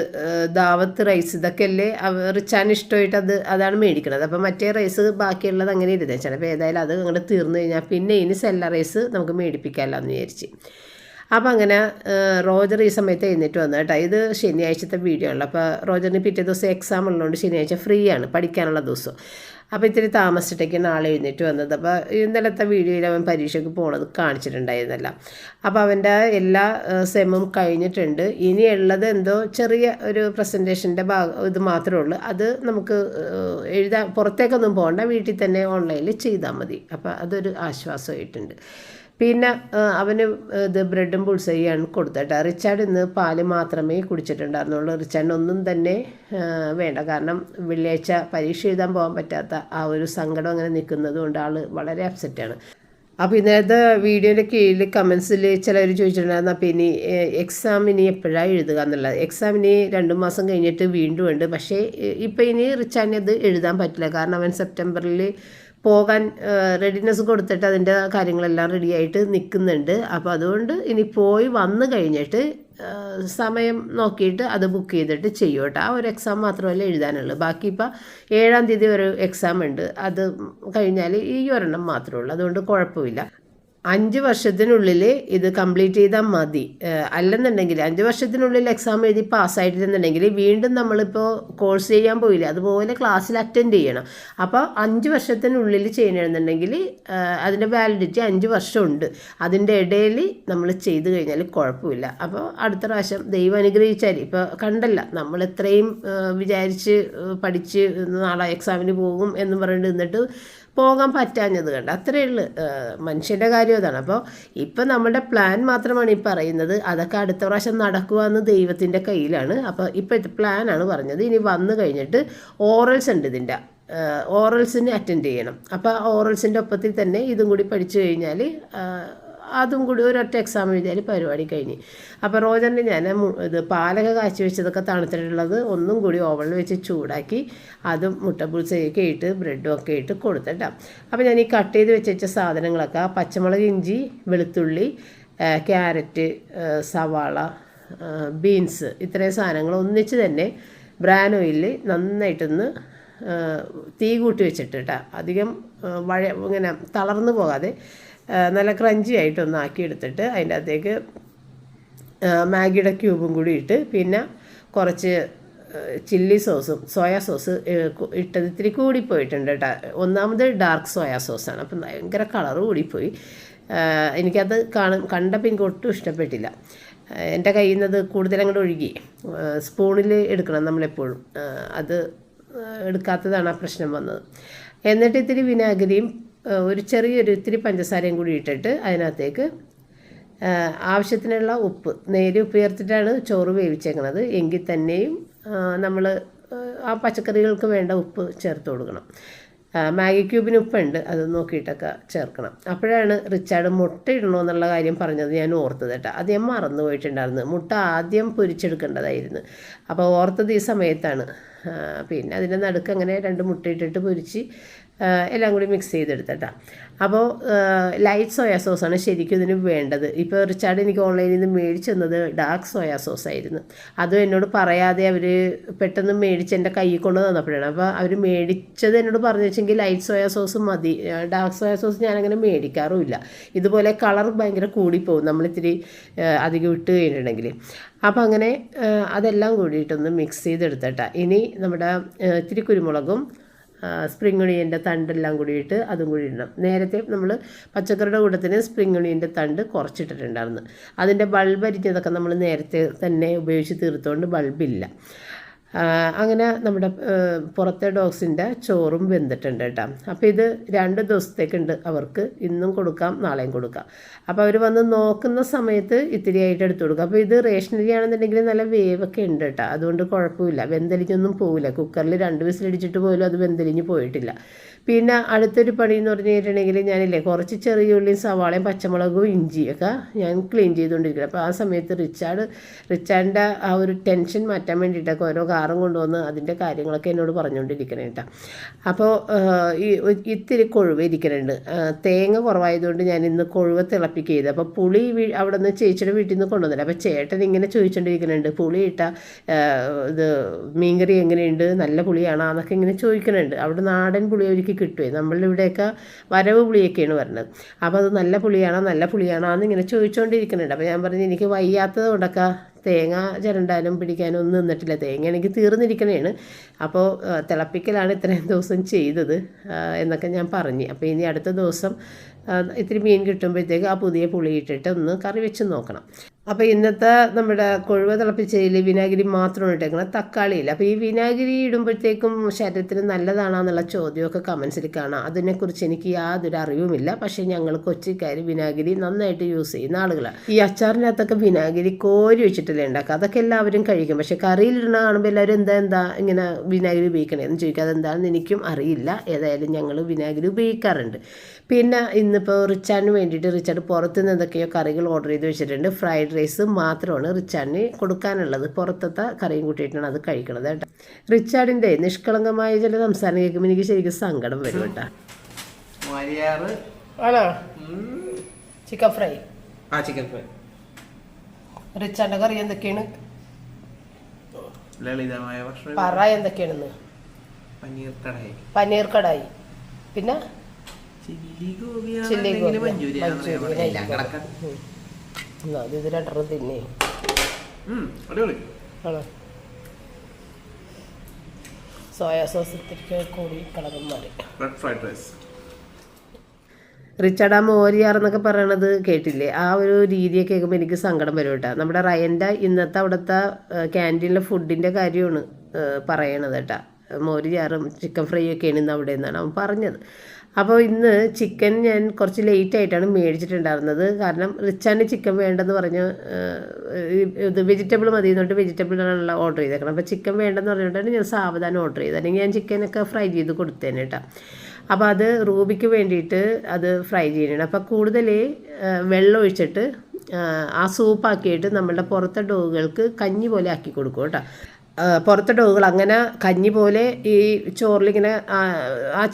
[SPEAKER 1] ദാവത്ത് റൈസ് ഇതൊക്കെ അല്ലേ റിച്ചാൻ ഇഷ്ടമായിട്ട് അത് അതാണ് മേടിക്കുന്നത് അപ്പോൾ മറ്റേ റൈസ് ബാക്കിയുള്ളത് അങ്ങനെ ഇരുന്നേ ചിലപ്പോൾ ഏതായാലും അത് അങ്ങോട്ട് തീർന്നു കഴിഞ്ഞാൽ പിന്നെ ഇനി സെല്ല റൈസ് നമുക്ക് മേടിപ്പിക്കാമല്ലോ എന്ന് വിചാരിച്ച്. അപ്പോൾ അങ്ങനെ റോജർ ഈ സമയത്ത് എഴുന്നേറ്റ് വന്നു കേട്ടോ. ഇത് ശനിയാഴ്ചത്തെ വീഡിയോ ഉള്ളു അപ്പോൾ റോജറിന് പിറ്റേ ദിവസം എക്സാം ഉള്ളതുകൊണ്ട് ശനിയാഴ്ച ഫ്രീ ആണ് പഠിക്കാനുള്ള ദിവസം. അപ്പോൾ ഇത്തിരി താമസിച്ചിട്ടേക്ക് നാളെ എഴുന്നേറ്റ് വന്നത്. അപ്പോൾ ഇന്നലത്തെ വീഡിയോയിൽ അവൻ പരീക്ഷയ്ക്ക് പോണത് കാണിച്ചിട്ടുണ്ടായിരുന്നല്ല. അപ്പോൾ അവന്റെ എല്ലാ സെമും കഴിഞ്ഞിട്ടുണ്ട്. ഇനിയുള്ളത് എന്തോ ചെറിയ ഒരു പ്രസന്റേഷന്റെ ഭാഗം ഇത് മാത്രമേ ഉള്ളൂ. അത് നമുക്ക് എഴുതാൻ പുറത്തേക്കൊന്നും പോകണ്ട. വീട്ടിൽ തന്നെ ഓൺലൈനിൽ ചെയ്താൽ മതി. അപ്പോൾ അതൊരു ആശ്വാസമായിട്ടുണ്ട്. പിന്നെ അവന് ഇത് ബ്രെഡും പുൾസയാണ് കൊടുത്തിട്ട് റിച്ചാർഡ് ഇന്ന് പാൽ മാത്രമേ കുടിച്ചിട്ടുണ്ടായിരുന്നുള്ളൂ. റിച്ചാർഡിന് ഒന്നും തന്നെ വേണ്ട. കാരണം വെള്ളിയാഴ്ച പരീക്ഷ എഴുതാൻ പോകാൻ പറ്റാത്ത ആ ഒരു സങ്കടം അങ്ങനെ നിൽക്കുന്നത് കൊണ്ട് ആൾ വളരെ അപ്സെറ്റാണ് അപ്പോൾ ഇന്നത്തെ വീഡിയോയുടെ കീഴിൽ കമൻസിൽ ചിലർ ചോദിച്ചിട്ടുണ്ടായിരുന്നു അപ്പോൾ ഇനി എക്സാം ഇനി എപ്പോഴാണ് എഴുതുക എന്നുള്ളത്? എക്സാം ഇനി രണ്ട് മാസം കഴിഞ്ഞിട്ട് വീണ്ടും ഉണ്ട്. പക്ഷേ ഇപ്പോൾ ഇനി റിച്ചാർഡിന് അത് എഴുതാൻ പറ്റില്ല. കാരണം അവൻ സെപ്റ്റംബറിൽ പോകാൻ റെഡിനെസ് കൊടുത്തിട്ട് അതിന്റെ കാര്യങ്ങളെല്ലാം റെഡിയായിട്ട് നിൽക്കുന്നുണ്ട്. അപ്പോൾ അതുകൊണ്ട് ഇനി പോയി വന്നു കഴിഞ്ഞിട്ട് സമയം നോക്കിയിട്ട് അത് ബുക്ക് ചെയ്തിട്ട് ചെയ്യും കേട്ടോ. ആ ഒരു എക്സാം മാത്രമല്ല എഴുതാനുള്ളൂ. ബാക്കി ഇപ്പോൾ ഏഴാം തീയതി ഒരു എക്സാം ഉണ്ട്. അത് കഴിഞ്ഞാൽ ഈ ഒരെണ്ണം മാത്രമേ ഉള്ളൂ. അതുകൊണ്ട് കുഴപ്പമില്ല. അഞ്ച് വർഷത്തിനുള്ളിൽ ഇത് കംപ്ലീറ്റ് ചെയ്താൽ മതി. അല്ലെന്നുണ്ടെങ്കിൽ അഞ്ച് വർഷത്തിനുള്ളിൽ എക്സാം എഴുതി പാസ്സായിട്ടില്ലെന്നുണ്ടെങ്കിൽ വീണ്ടും നമ്മളിപ്പോൾ കോഴ്സ് ചെയ്യാൻ പോയില്ല അതുപോലെ ക്ലാസ്സിൽ അറ്റൻഡ് ചെയ്യണം. അപ്പോൾ അഞ്ച് വർഷത്തിനുള്ളിൽ ചെയ്യണമെന്നുണ്ടെങ്കിൽ അതിന്റെ വാലിഡിറ്റി അഞ്ച് വർഷമുണ്ട്. അതിന്റെ ഇടയിൽ നമ്മൾ ചെയ്ത് കഴിഞ്ഞാൽ കുഴപ്പമില്ല. അപ്പോൾ അടുത്ത പ്രാവശ്യം ദൈവം അനുഗ്രഹിച്ചാൽ ഇപ്പോൾ കണ്ടല്ല നമ്മൾ എത്രയും വിചാരിച്ച് പഠിച്ച് നാളെ എക്സാമിന് പോകും എന്ന് പറഞ്ഞിട്ട് നിന്നിട്ട് പോകാൻ പറ്റാഞ്ഞത് കണ്ട്. അത്രയേ ഉള്ളൂ. മനുഷ്യന്റെ കാര്യം അതാണ്. അപ്പോൾ ഇപ്പം നമ്മുടെ പ്ലാൻ മാത്രമാണ് ഈ പറയുന്നത്. അതൊക്കെ അടുത്ത പ്രാവശ്യം നടക്കുക എന്ന് ദൈവത്തിന്റെ കയ്യിലാണ്. അപ്പോൾ ഇപ്പോഴത്തെ പ്ലാനാണ് പറഞ്ഞത്. ഇനി വന്നു കഴിഞ്ഞിട്ട് ഓറൽസ് ഉണ്ട് ഇതിന്റെ ഓറൽസിന് അറ്റൻഡ് ചെയ്യണം. അപ്പോൾ ഓറൽസിന്റെ ഒപ്പത്തിൽ തന്നെ ഇതും കൂടി പഠിച്ചു കഴിഞ്ഞാൽ അതും കൂടി ഒരൊറ്റ എക്സാം എഴുതിയാൽ പരിപാടി കഴിഞ്ഞ്. അപ്പോൾ റോജറിന് ഞാൻ ഇത് പാലക കാച്ചി വെച്ചതൊക്കെ തണുത്തിട്ടുള്ളത് ഒന്നും കൂടി ഓവണിൽ വെച്ച് ചൂടാക്കി അതും മുട്ട പുളിസയൊക്കെ ഇട്ട് ബ്രെഡും ഒക്കെ ഇട്ട് കൊടുത്തിട്ടാണ് അപ്പോൾ ഞാൻ ഈ കട്ട് ചെയ്ത് വെച്ച സാധനങ്ങളൊക്കെ പച്ചമുളക് ഇഞ്ചി വെളുത്തുള്ളി ക്യാരറ്റ് സവാള ബീൻസ് ഇത്രയും സാധനങ്ങൾ ഒന്നിച്ച് തന്നെ ബ്രാൻ ഓയിലിൽ നന്നായിട്ടൊന്ന് തീ കൂട്ടി വെച്ചിട്ട് കേട്ടോ അധികം വഴ ഇങ്ങനെ തളർന്നു പോകാതെ നല്ല ക്രഞ്ചി ആയിട്ടൊന്ന് ആക്കി എടുത്തിട്ട് അതിന്റെ അകത്തേക്ക് മാഗിയുടെ ക്യൂബും കൂടി ഇട്ട് പിന്നെ കുറച്ച് ചില്ലി സോസും സോയാ സോസ് ഇട്ടത് ഇത്തിരി കൂടിപ്പോയിട്ടുണ്ട് ഒന്നാമത് ഡാർക്ക് സോയാ സോസാണ് അപ്പം ഭയങ്കര കളർ കൂടിപ്പോയി. എനിക്കത് കാണും കണ്ടപ്പോൾ എനിക്ക് ഒട്ടും ഇഷ്ടപ്പെട്ടില്ല. എന്റെ കയ്യിൽ നിന്നത് കൂടുതൽ അങ്ങോട്ട് ഒഴുകി. സ്പൂണിൽ എടുക്കണം നമ്മളെപ്പോഴും. അത് എടുക്കാത്തതാണ് ആ പ്രശ്നം വന്നത്. എന്നിട്ട് ഇത്തിരി വിനാഗിരിയും ഒരു ചെറിയൊരു ഇത്തിരി പഞ്ചസാരയും കൂടി ഇട്ടിട്ട് അതിനകത്തേക്ക് ആവശ്യത്തിനുള്ള ഉപ്പ് നേരി ഉപ്പ് ചേർത്തിട്ടാണ് ചോറ് വേവിച്ചേക്കുന്നത് എങ്കിൽ തന്നെയും നമ്മൾ ആ പച്ചക്കറികൾക്ക് വേണ്ട ഉപ്പ് ചേർത്ത് കൊടുക്കണം. മാഗി ക്യൂബിന് ഉപ്പുണ്ട് അത് നോക്കിയിട്ടൊക്കെ ചേർക്കണം. അപ്പോഴാണ് റിച്ചാർഡ് മുട്ട ഇടണോ എന്നുള്ള കാര്യം പറഞ്ഞത് ഞാൻ ഓർത്തത് കേട്ടോ. അത് ഞാൻ മറന്നു പോയിട്ടുണ്ടായിരുന്നു. മുട്ട ആദ്യം പൊരിച്ചെടുക്കേണ്ടതായിരുന്നു. അപ്പോൾ ഓർത്തത് ഈ സമയത്താണ്. പിന്നെ അതിന്റെ നടുക്ക് അങ്ങനെ രണ്ട് മുട്ട ഇട്ടിട്ട് പൊരിച്ച് എല്ലാം കൂടി മിക്സ് ചെയ്തെടുത്തട്ടാ. അപ്പോൾ ലൈറ്റ് സോയാ സോസാണ് ശരിക്കും ഇതിന് വേണ്ടത്. ഇപ്പോൾ റിച്ചാർഡ് എനിക്ക് ഓൺലൈനിൽ നിന്ന് മേടിച്ചു തന്നത് ഡാർക്ക് സോയാ സോസ് ആയിരുന്നു. അതും എന്നോട് പറയാതെ അവർ പെട്ടെന്ന് മേടിച്ച് എന്റെ കയ്യിൽ കൊണ്ട് തന്നപ്പോഴാണ്. അപ്പോൾ അവർ മേടിച്ചത് എന്നോട് പറഞ്ഞു വെച്ചെങ്കിൽ ലൈറ്റ് സോയാ സോസ് മതി. ഡാർക്ക് സോയാ സോസ് ഞാനങ്ങനെ മേടിക്കാറുമില്ല. ഇതുപോലെ കളർ ഭയങ്കര കൂടിപ്പോവും. നമ്മളിത്തിരി അധികം ഇട്ട് കഴിഞ്ഞിട്ടുണ്ടെങ്കിൽ. അപ്പോൾ അങ്ങനെ അതെല്ലാം കൂടിയിട്ടൊന്ന് മിക്സ് ചെയ്തെടുത്തട്ടാ. ഇനി നമ്മുടെ ഇത്തിരി കുരുമുളകും സ്പ്രിംഗ് ഒണിയന്റെ തണ്ടെല്ലാം കൂടിയിട്ട് അതും കൂടി ഇടണം. നേരത്തെ നമ്മൾ പച്ചക്കറിയുടെ കൂട്ടത്തിന് സ്പ്രിംഗ് ഒണിയന്റെ തണ്ട് കുറച്ചിട്ടിട്ടുണ്ടായിരുന്നു. അതിന്റെ ബൾബ് അരിഞ്ഞതൊക്കെ നമ്മൾ നേരത്തെ തന്നെ ഉപയോഗിച്ച് തീർത്തുകൊണ്ട് ബൾബില്ല അങ്ങനെ നമ്മുടെ പുറത്തെ ഡോഗ്സിന്റെ ചോറും വെന്തിട്ടുണ്ട് കേട്ടോ. അപ്പോൾ ഇത് രണ്ട് ദിവസത്തേക്കുണ്ട് അവർക്ക് ഇന്നും കൊടുക്കാം നാളെയും കൊടുക്കാം. അപ്പോൾ അവർ വന്ന് നോക്കുന്ന സമയത്ത് ഇത്തിരി ആയിട്ട് എടുത്തു കൊടുക്കും. അപ്പോൾ ഇത് റേഷനറി ആണെന്നുണ്ടെങ്കിൽ നല്ല വേവൊക്കെ ഉണ്ട് കേട്ടോ. അതുകൊണ്ട് കുഴപ്പമില്ല. വെന്തലിഞ്ഞൊന്നും പോവില്ല. കുക്കറിൽ രണ്ട് വിസിലടിച്ചിട്ട് പോലും അത് വെന്തലിഞ്ഞ് പോയിട്ടില്ല. പിന്നെ അടുത്തൊരു പണി എന്ന് പറഞ്ഞു കഴിഞ്ഞിട്ടുണ്ടെങ്കിൽ ഞാനില്ലേ കുറച്ച് ചെറിയ ഉള്ളിയും സവാളയും പച്ചമുളകും ഇഞ്ചിയൊക്കെ ഞാൻ ക്ലീൻ ചെയ്തുകൊണ്ടിരിക്കുന്നത് അപ്പോൾ ആ സമയത്ത് റിച്ചാർഡ് റിച്ചാർഡിന്റെ ആ ഒരു ടെൻഷൻ മാറ്റാൻ വേണ്ടിയിട്ടൊക്കെ ഓരോ കാറും കൊണ്ടുവന്ന് അതിന്റെ കാര്യങ്ങളൊക്കെ എന്നോട് പറഞ്ഞുകൊണ്ടിരിക്കണേ കേട്ടോ. അപ്പോൾ ഈ ഇത്തിരി കൊഴുവ ഇരിക്കുന്നുണ്ട്. തേങ്ങ കുറവായതുകൊണ്ട് ഞാൻ ഇന്ന് കൊഴുവ തിളപ്പിക്കുക ചെയ്തു അപ്പോൾ പുളി അവിടെ നിന്ന് ചേച്ചിയുടെ വീട്ടിൽ നിന്ന് കൊണ്ടുവന്നില്ല. അപ്പോൾ ചേട്ടൻ ഇങ്ങനെ ചോദിച്ചുകൊണ്ടിരിക്കുന്നുണ്ട് പുളി ഇട്ട ഇത് മീൻകറി എങ്ങനെയുണ്ട്? നല്ല പുളിയാണോ? എന്നൊക്കെ ഇങ്ങനെ ചോദിക്കുന്നുണ്ട്. അവിടെ നാടൻ പുളി അവർക്ക് കിട്ടുമേ നമ്മളിവിടെയൊക്കെ വരവ് പുളിയൊക്കെയാണ് വരുന്നത് അപ്പോൾ അത് നല്ല പുളിയാണോ നല്ല പുളിയാണോ എന്ന് ഇങ്ങനെ ചോദിച്ചുകൊണ്ടിരിക്കുന്നുണ്ട് അപ്പോൾ ഞാൻ പറഞ്ഞു എനിക്ക് വയ്യാത്തത് കൊണ്ടൊക്കെ തേങ്ങ ചിരണ്ടാനും പിടിക്കാനും ഒന്നും നിന്നിട്ടില്ല. തേങ്ങ എനിക്ക് തീർന്നിരിക്കണേണ്. അപ്പോൾ തിളപ്പിക്കലാണ് ഇത്രയും ദിവസം ചെയ്തത് എന്നൊക്കെ ഞാൻ പറഞ്ഞു. അപ്പോൾ ഇനി അടുത്ത ദിവസം ഇത്തിരി മീൻ കിട്ടുമ്പോഴത്തേക്ക് ആ പുതിയ പുളി ഇട്ടിട്ട് ഒന്ന് കറി വെച്ച് നോക്കണം. അപ്പോൾ ഇന്നത്തെ നമ്മുടെ കൊഴുവ തിളപ്പിച്ചതിൽ വിനാഗിരി മാത്രമാണ് ഇട്ടേക്കുന്നത് തക്കാളിയില്ല അപ്പോൾ ഈ വിനാഗിരി ഇടുമ്പോഴത്തേക്കും ശരീരത്തിന് നല്ലതാണെന്നുള്ള ചോദ്യമൊക്കെ കമൻസിൽ കാണാം. അതിനെക്കുറിച്ച് എനിക്ക് യാതൊരു അറിവുമില്ല. പക്ഷേ ഞങ്ങൾ കൊച്ചിക്കാർ വിനാഗിരി നന്നായിട്ട് യൂസ് ചെയ്യുന്ന ആളുകളാണ് ഈ അച്ചാറിനകത്തൊക്കെ വിനാഗിരി കോരി വെച്ചിട്ടല്ലേ ഉണ്ടാക്കുക? അതൊക്കെ എല്ലാവരും കഴിക്കും. പക്ഷേ കറിയിലിടണ കാണുമ്പോൾ എല്ലാവരും എന്താ എന്താ ഇങ്ങനെ വിനാഗിരി ഉപയോഗിക്കണേന്ന് ചോദിക്കുക അതെന്താണെന്ന് എനിക്കും അറിയില്ല. ഏതായാലും ഞങ്ങൾ വിനാഗിരി ഉപയോഗിക്കാറുണ്ട്. പിന്നെ ഇന്നിപ്പോൾ റിച്ചാറിന് വേണ്ടിയിട്ട് റിച്ചാർഡ് പുറത്തുനിന്ന് എന്തൊക്കെയോ കറികൾ ഓർഡർ ചെയ്ത് വെച്ചിട്ടുണ്ട്. ഫ്രൈഡ് റൈസ് മാത്രമാണ് റിച്ചാർഡിന് കൊടുക്കാനുള്ളത്. പുറത്തത്തെ കറിയും കൂട്ടിയിട്ടാണ് അത് കഴിക്കണത് കേട്ടോ. റിച്ചാർഡിന്റെ നിഷ്കളങ്കമായ ചില സംസാരം കേൾക്കുമ്പോൾ എനിക്ക് ശരിക്കും സങ്കടം വരും കേട്ടോ. ആണോ? Chicken fry.
[SPEAKER 2] ആ ചിക്കൻ ഫ്രൈ.
[SPEAKER 1] റിച്ചാർഡിന്റെ കറി എന്തൊക്കെയാണ്?
[SPEAKER 2] ലളിതമായ ഭക്ഷണം.
[SPEAKER 1] പറ എന്തൊക്കെയാണെന്ന്.
[SPEAKER 2] പനീർ കടായി.
[SPEAKER 1] പനീർ കടായി. പിന്നെ?
[SPEAKER 2] ചില്ലി
[SPEAKER 1] ചില്ലി
[SPEAKER 2] ഗോപി
[SPEAKER 1] ഗോബി, എന്നാ തിന്നേ. ആണോ? സോയാ സോസ് ഇത്തിരി കൂടി കളറും മാറി.
[SPEAKER 2] ഫ്രൈഡ് റൈസ്
[SPEAKER 1] റിച്ചാർഡ് ആ മോരിയാറെന്നൊക്കെ പറയണത് കേട്ടില്ലേ? ആ ഒരു രീതിയൊക്കെ കേൾക്കുമ്പോൾ എനിക്ക് സങ്കടം വരും കേട്ടോ. നമ്മുടെ റയന്റെ ഇന്നത്തെ അവിടുത്തെ ക്യാന്റീനിലെ ഫുഡിന്റെ കാര്യമാണ് പറയണത് കേട്ടോ. മോരിയാറും ചിക്കൻ ഫ്രൈ ഒക്കെയാണ് ഇന്ന് അവിടെ നിന്നാണ് അവൻ പറഞ്ഞത്. അപ്പോൾ ഇന്ന് ചിക്കൻ ഞാൻ കുറച്ച് ലേറ്റ് ആയിട്ടാണ് മേടിച്ചിട്ടുണ്ടായിരുന്നത്. കാരണം റിച്ചാന് ചിക്കൻ വേണ്ടെന്ന് പറഞ്ഞ് ഇത് വെജിറ്റബിൾ മതി എന്നിട്ട് വെജിറ്റബിളാണല്ലോ ഓർഡർ ചെയ്തേക്കണം. അപ്പോൾ ചിക്കൻ വേണ്ടെന്ന് പറഞ്ഞിട്ടാണ് ഞാൻ സാവധാനം ഓർഡർ ചെയ്തത്. അല്ലെങ്കിൽ ഞാൻ ചിക്കനൊക്കെ ഫ്രൈ ചെയ്ത് കൊടുത്തേനെ കേട്ടോ അപ്പോൾ അത് റൂബിക്ക് വേണ്ടിയിട്ട് അത് ഫ്രൈ ചെയ്യണം അപ്പോൾ കൂടുതൽ വെള്ളം ഒഴിച്ചിട്ട് ആ, സൂപ്പാക്കിയിട്ട് നമ്മളുടെ പുറത്തെ ഡോഗുകൾക്ക് കഞ്ഞി പോലെ ആക്കി കൊടുക്കും കേട്ടോ. പുറത്തെ ഡോഗുകൾ അങ്ങനെ കഞ്ഞി പോലെ ഈ ചോറിലിങ്ങനെ ആ,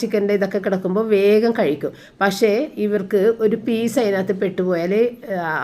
[SPEAKER 1] ചിക്കന്റെ ഇതൊക്കെ കിടക്കുമ്പോൾ വേഗം കഴിക്കും. പക്ഷേ ഇവർക്ക് ഒരു പീസ് അതിനകത്ത് പെട്ടുപോയാൽ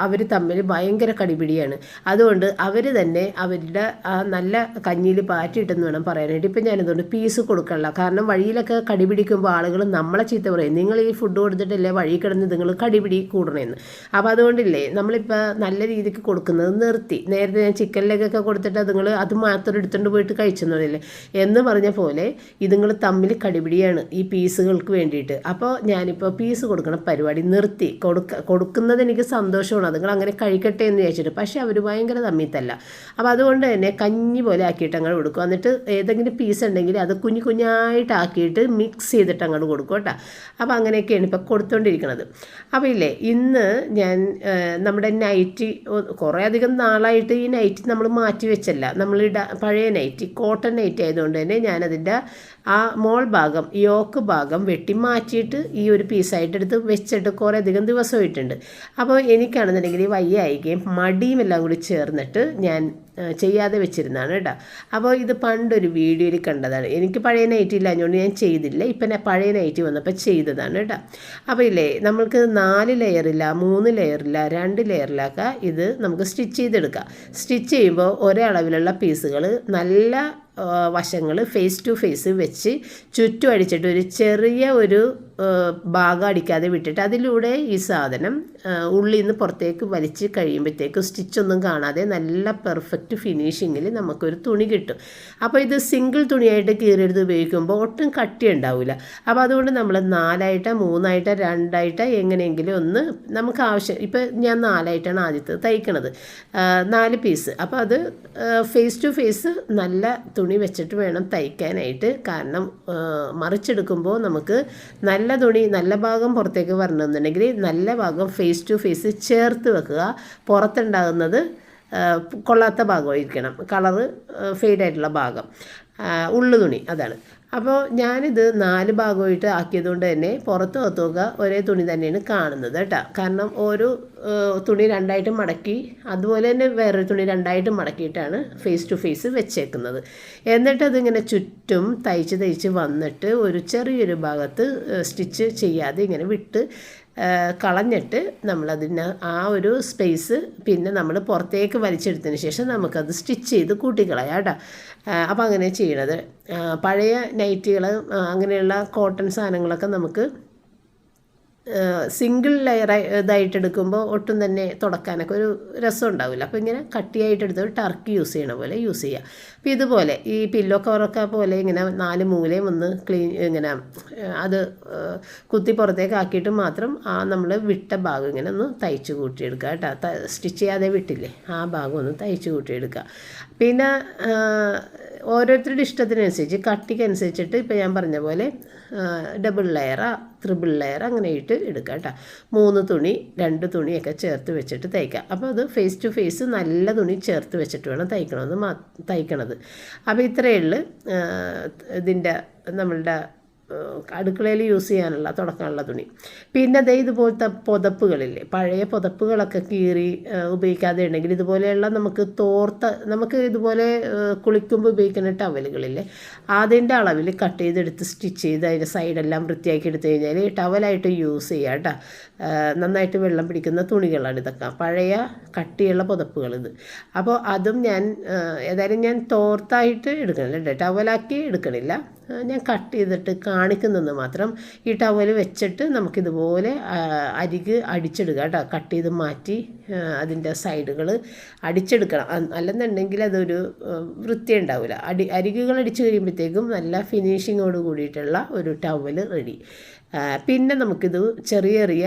[SPEAKER 1] അവർ തമ്മിൽ ഭയങ്കര കടിപിടിയാണ്. അതുകൊണ്ട് അവർ തന്നെ അവരുടെ ആ നല്ല കഞ്ഞിയിൽ പാറ്റിയിട്ടെന്ന് വേണം പറയാനായിട്ട്. ഇപ്പം ഞാനിതുകൊണ്ട് പീസ് കൊടുക്കണില്ല. കാരണം വഴിയിലൊക്കെ കടിപിടിക്കുമ്പോൾ ആളുകൾ നമ്മളെ ചീത്ത പറയും. നിങ്ങൾ ഈ ഫുഡ് കൊടുത്തിട്ടല്ലേ വഴി കിടന്ന് നിങ്ങൾ കടിപിടി കൂടണമെന്ന് അപ്പോൾ അതുകൊണ്ടില്ലേ നമ്മളിപ്പോൾ നല്ല രീതിക്ക് കൊടുക്കുന്നത് നിർത്തി. നേരത്തെ ഞാൻ ചിക്കൻ കൊടുത്തിട്ട് നിങ്ങൾ അത് മാത്രം എടുത്തുകൊണ്ട് പോയിട്ട് കഴിച്ചെന്ന് പറയില്ലേ എന്ന് പറഞ്ഞ പോലെ ഇതുങ്ങൾ തമ്മിൽ കടിപിടിയാണ് ഈ പീസുകൾക്ക് വേണ്ടിയിട്ട്. അപ്പോൾ ഞാനിപ്പോൾ പീസ് കൊടുക്കണ പരിപാടി നിർത്തി. കൊടുക്ക കൊടുക്കുന്നത് എനിക്ക് സന്തോഷമാണ്. അതുങ്ങൾ അങ്ങനെ കഴിക്കട്ടെ എന്ന് വിചാരിച്ചിട്ട്. പക്ഷേ അവർ ഭയങ്കര തമ്മിത്തല്ല. അപ്പോൾ അതുകൊണ്ട് തന്നെ കഞ്ഞി പോലെ ആക്കിയിട്ട് അങ്ങോട്ട് കൊടുക്കും. എന്നിട്ട് ഏതെങ്കിലും പീസ് ഉണ്ടെങ്കിൽ അത് കുഞ്ഞു കുഞ്ഞായിട്ടാക്കിയിട്ട് മിക്സ് ചെയ്തിട്ട് അങ്ങോട്ട് കൊടുക്കും കേട്ടോ. അപ്പോൾ അങ്ങനെയൊക്കെയാണ് ഇപ്പോൾ കൊടുത്തുകൊണ്ടിരിക്കുന്നത് അപ്പോൾ ഇല്ലേ ഇന്ന് ഞാൻ നമ്മുടെ നൈറ്റി കുറേ അധികം നാളായിട്ട് ഈ നൈറ്റി നമ്മൾ മാറ്റി വെച്ചല്ല. നമ്മൾ പഴയ പഴയ നൈറ്റി കോട്ടൺ നൈറ്റി ആയതുകൊണ്ട് തന്നെ ഞാനതിന്റെ ആ മോൾ ഭാഗം യോക്ക് ഭാഗം വെട്ടി മാറ്റിയിട്ട് ഈ ഒരു പീസായിട്ട് എടുത്ത് വെച്ചിട്ട് കുറേ അധികം ദിവസമായിട്ടുണ്ട് അപ്പോൾ എനിക്കാണെന്നുണ്ടെങ്കിൽ വയ്യായികയും മടിയും എല്ലാം കൂടി ചേർന്നിട്ട് ഞാൻ ചെയ്യാതെ വെച്ചിരുന്നതാണ് കേട്ടോ. അപ്പോൾ ഇത് പണ്ടൊരു വീഡിയോയിൽ കണ്ടതാണ്. എനിക്ക് പഴയ നൈറ്റി ഇല്ലാഞ്ഞുകൊണ്ട് ഞാൻ ചെയ്തില്ല. ഇപ്പം ഞാൻ പഴയ നൈറ്റി വന്നപ്പോൾ ചെയ്തതാണ് കേട്ടോ. അപ്പോൾ ഇല്ലേ നമ്മൾക്ക് നാല് ലെയറില്ല മൂന്ന് ലെയറില്ല രണ്ട് ലെയറിലൊക്കെ ഇത് നമുക്ക് സ്റ്റിച്ച് ചെയ്തെടുക്കാം. സ്റ്റിച്ച് ചെയ്യുമ്പോൾ ഒരേ അളവിലുള്ള പീസുകൾ നല്ല വശങ്ങൾ ഫേസ് ടു ഫേസ് വെച്ച് ചുറ്റും അടിച്ചിട്ട് ഒരു ചെറിയ ഒരു ഭാഗം അടിക്കാതെ വിട്ടിട്ട് അതിലൂടെ ഈ സാധനം ഉള്ളിൽ നിന്ന് പുറത്തേക്ക് വലിച്ച് കഴിയുമ്പോഴത്തേക്ക് സ്റ്റിച്ചൊന്നും കാണാതെ നല്ല പെർഫെക്റ്റ് ഫിനിഷിങ്ങിൽ നമുക്കൊരു തുണി കിട്ടും. അപ്പോൾ ഇത് സിംഗിൾ തുണിയായിട്ട് കീറിയെടുത്ത് ഉപയോഗിക്കുമ്പോൾ ഒട്ടും കട്ടി ഉണ്ടാവില്ല അപ്പോൾ അതുകൊണ്ട് നമ്മൾ നാലായിട്ടോ മൂന്നായിട്ടോ രണ്ടായിട്ടോ എങ്ങനെയെങ്കിലും ഒന്ന് നമുക്ക് ആവശ്യം ഇപ്പോൾ ഞാൻ നാലായിട്ടാണ് ആദ്യത്തെ തയ്ക്കണത്. നാല് പീസ് അപ്പോൾ അത് ഫേസ് ടു ഫേസ് നല്ല തുണി വെച്ചിട്ട് വേണം തയ്ക്കാനായിട്ട്. കാരണം മറിച്ചെടുക്കുമ്പോൾ നമുക്ക് നല്ല തുണി നല്ല ഭാഗം പുറത്തേക്ക് വരണമെന്നുണ്ടെങ്കിൽ നല്ല ഭാഗം ഫേസ് ടു ഫേസ് ചേർത്ത് വെക്കുക. പുറത്തുണ്ടാകുന്നത് കൊള്ളാത്ത ഭാഗമായിരിക്കണം. കളറ് ഫെയ്ഡായിട്ടുള്ള ഭാഗം. ഉള്ളു തുണി അതാണ്. അപ്പോൾ ഞാനിത് നാല് ഭാഗമായിട്ട് ആക്കിയതുകൊണ്ട് തന്നെ പുറത്ത് ഒത്തുക ഒരേ തുണി തന്നെയാണ് കാണുന്നത് കേട്ടോ. കാരണം ഓരോ തുണി രണ്ടായിട്ട് മടക്കി അതുപോലെ തന്നെ വേറൊരു തുണി രണ്ടായിട്ട് മടക്കിയിട്ടാണ് ഫേസ് ടു ഫേസ് വെച്ചേക്കുന്നത്. എന്നിട്ട് അതിങ്ങനെ ചുറ്റും തയ്ച്ച് തയ്ച്ച് വന്നിട്ട് ഒരു ചെറിയൊരു ഭാഗത്ത് സ്റ്റിച്ച് ചെയ്യാതെ ഇങ്ങനെ വിട്ട് കളഞ്ഞിട്ട് നമ്മളതിന് ആ ഒരു സ്പേസ് പിന്നെ നമ്മൾ പുറത്തേക്ക് വലിച്ചെടുത്തതിന് ശേഷം നമുക്കത് സ്റ്റിച്ച് ചെയ്ത് കൂട്ടിക്കളയാം കേട്ടോ. അപ്പോൾ അങ്ങനെ ചെയ്യണത്. പഴയ നൈറ്റികൾ അങ്ങനെയുള്ള കോട്ടൺ സാധനങ്ങളൊക്കെ നമുക്ക് സിംഗിൾ ലെയർ ഇതായിട്ട് എടുക്കുമ്പോൾ ഒട്ടും തന്നെ തുടക്കാനൊക്കെ ഒരു രസം ഉണ്ടാവില്ല. അപ്പോൾ ഇങ്ങനെ കട്ടിയായിട്ട് എടുത്ത് ടർക്കി യൂസ് ചെയ്യണ പോലെ യൂസ് ചെയ്യുക. അപ്പോൾ ഇതുപോലെ ഈ പില്ലോ കവറൊക്കെ പോലെ ഇങ്ങനെ നാല് മൂലയും ഒന്ന് ക്ലീൻ ഇങ്ങനെ അത് കുത്തി പുറത്തേക്ക് ആക്കിയിട്ട് മാത്രം ആ നമ്മൾ വിട്ട ഭാഗം ഇങ്ങനെ ഒന്ന് തയ്ച്ച് കൂട്ടിയെടുക്കുക കേട്ടോ. സ്റ്റിച്ച് ചെയ്യാതെ വിട്ടില്ലേ ആ ഭാഗം ഒന്ന് തയ്ച്ച് കൂട്ടിയെടുക്കുക. പിന്നെ ഓരോരുത്തരുടെ ഇഷ്ടത്തിനനുസരിച്ച് കട്ടിക്ക് അനുസരിച്ചിട്ട് ഇപ്പോൾ ഞാൻ പറഞ്ഞ പോലെ ഡബിൾ ലെയറാ ത്രിബിൾ ലെയർ അങ്ങനെ ഇട്ട് എടുക്കുക കേട്ടോ. മൂന്ന് തുണി രണ്ട് തുണിയൊക്കെ ചേർത്ത് വെച്ചിട്ട് തയ്ക്കുക അപ്പോൾ അത് ഫേസ് ടു ഫേസ് നല്ല തുണി ചേർത്ത് വെച്ചിട്ട് വേണം തയ്ക്കണമെന്ന് മാ തയ്ക്കണത്. അപ്പോൾ ഇത്രയേ ഉള്ളൂ ഇതിന്റെ നമ്മളുടെ അടുക്കളയിൽ യൂസ് ചെയ്യാനുള്ള തുടക്കാനുള്ള തുണി. പിന്നെ ദേ ഇതുപോലത്തെ പുതപ്പുകളില്ലേ പഴയ പുതപ്പുകളൊക്കെ കീറി ഉപയോഗിക്കാതെ ഉണ്ടെങ്കിൽ ഇതുപോലെയുള്ള നമുക്ക് തോർത്ത നമുക്ക് ഇതുപോലെ കുളിക്കുമ്പോൾ ഉപയോഗിക്കുന്ന ടവലുകളില്ലേ അതിന്റെ അളവിൽ കട്ട് ചെയ്തെടുത്ത് സ്റ്റിച്ച് ചെയ്ത് അതിന്റെ സൈഡെല്ലാം വൃത്തിയാക്കി എടുത്തു കഴിഞ്ഞാൽ ടവലായിട്ട് യൂസ് ചെയ്യാം കേട്ടോ നന്നായിട്ട് വെള്ളം പിടിക്കുന്ന തുണികളാണ് ഇതൊക്കെ. പഴയ കട്ടിയുള്ള പുതപ്പുകളിത്. അപ്പോൾ അതും ഞാൻ ഏതായാലും ഞാൻ തോർത്തായിട്ട് എടുക്കണില്ല ടവലാക്കി എടുക്കണില്ല. ഞാൻ കട്ട് ചെയ്തിട്ട് കാണിക്കുന്നെന്ന് മാത്രം ഈ ടവൽ വെച്ചിട്ട് നമുക്കിതുപോലെ അരിക് അടിച്ചെടുക്കുക കേട്ടോ കട്ട് ചെയ്ത് മാറ്റി അതിന്റെ സൈഡുകൾ അടിച്ചെടുക്കണം. അല്ലെന്നുണ്ടെങ്കിൽ അതൊരു വൃത്തി ഉണ്ടാവില്ല. അടി അരികുകൾ അടിച്ചു കഴിയുമ്പോഴത്തേക്കും നല്ല ഫിനിഷിങ്ങോട് കൂടിയിട്ടുള്ള ഒരു ടവൽ റെഡി. പിന്നെ നമുക്കിത് ചെറിയ ചെറിയ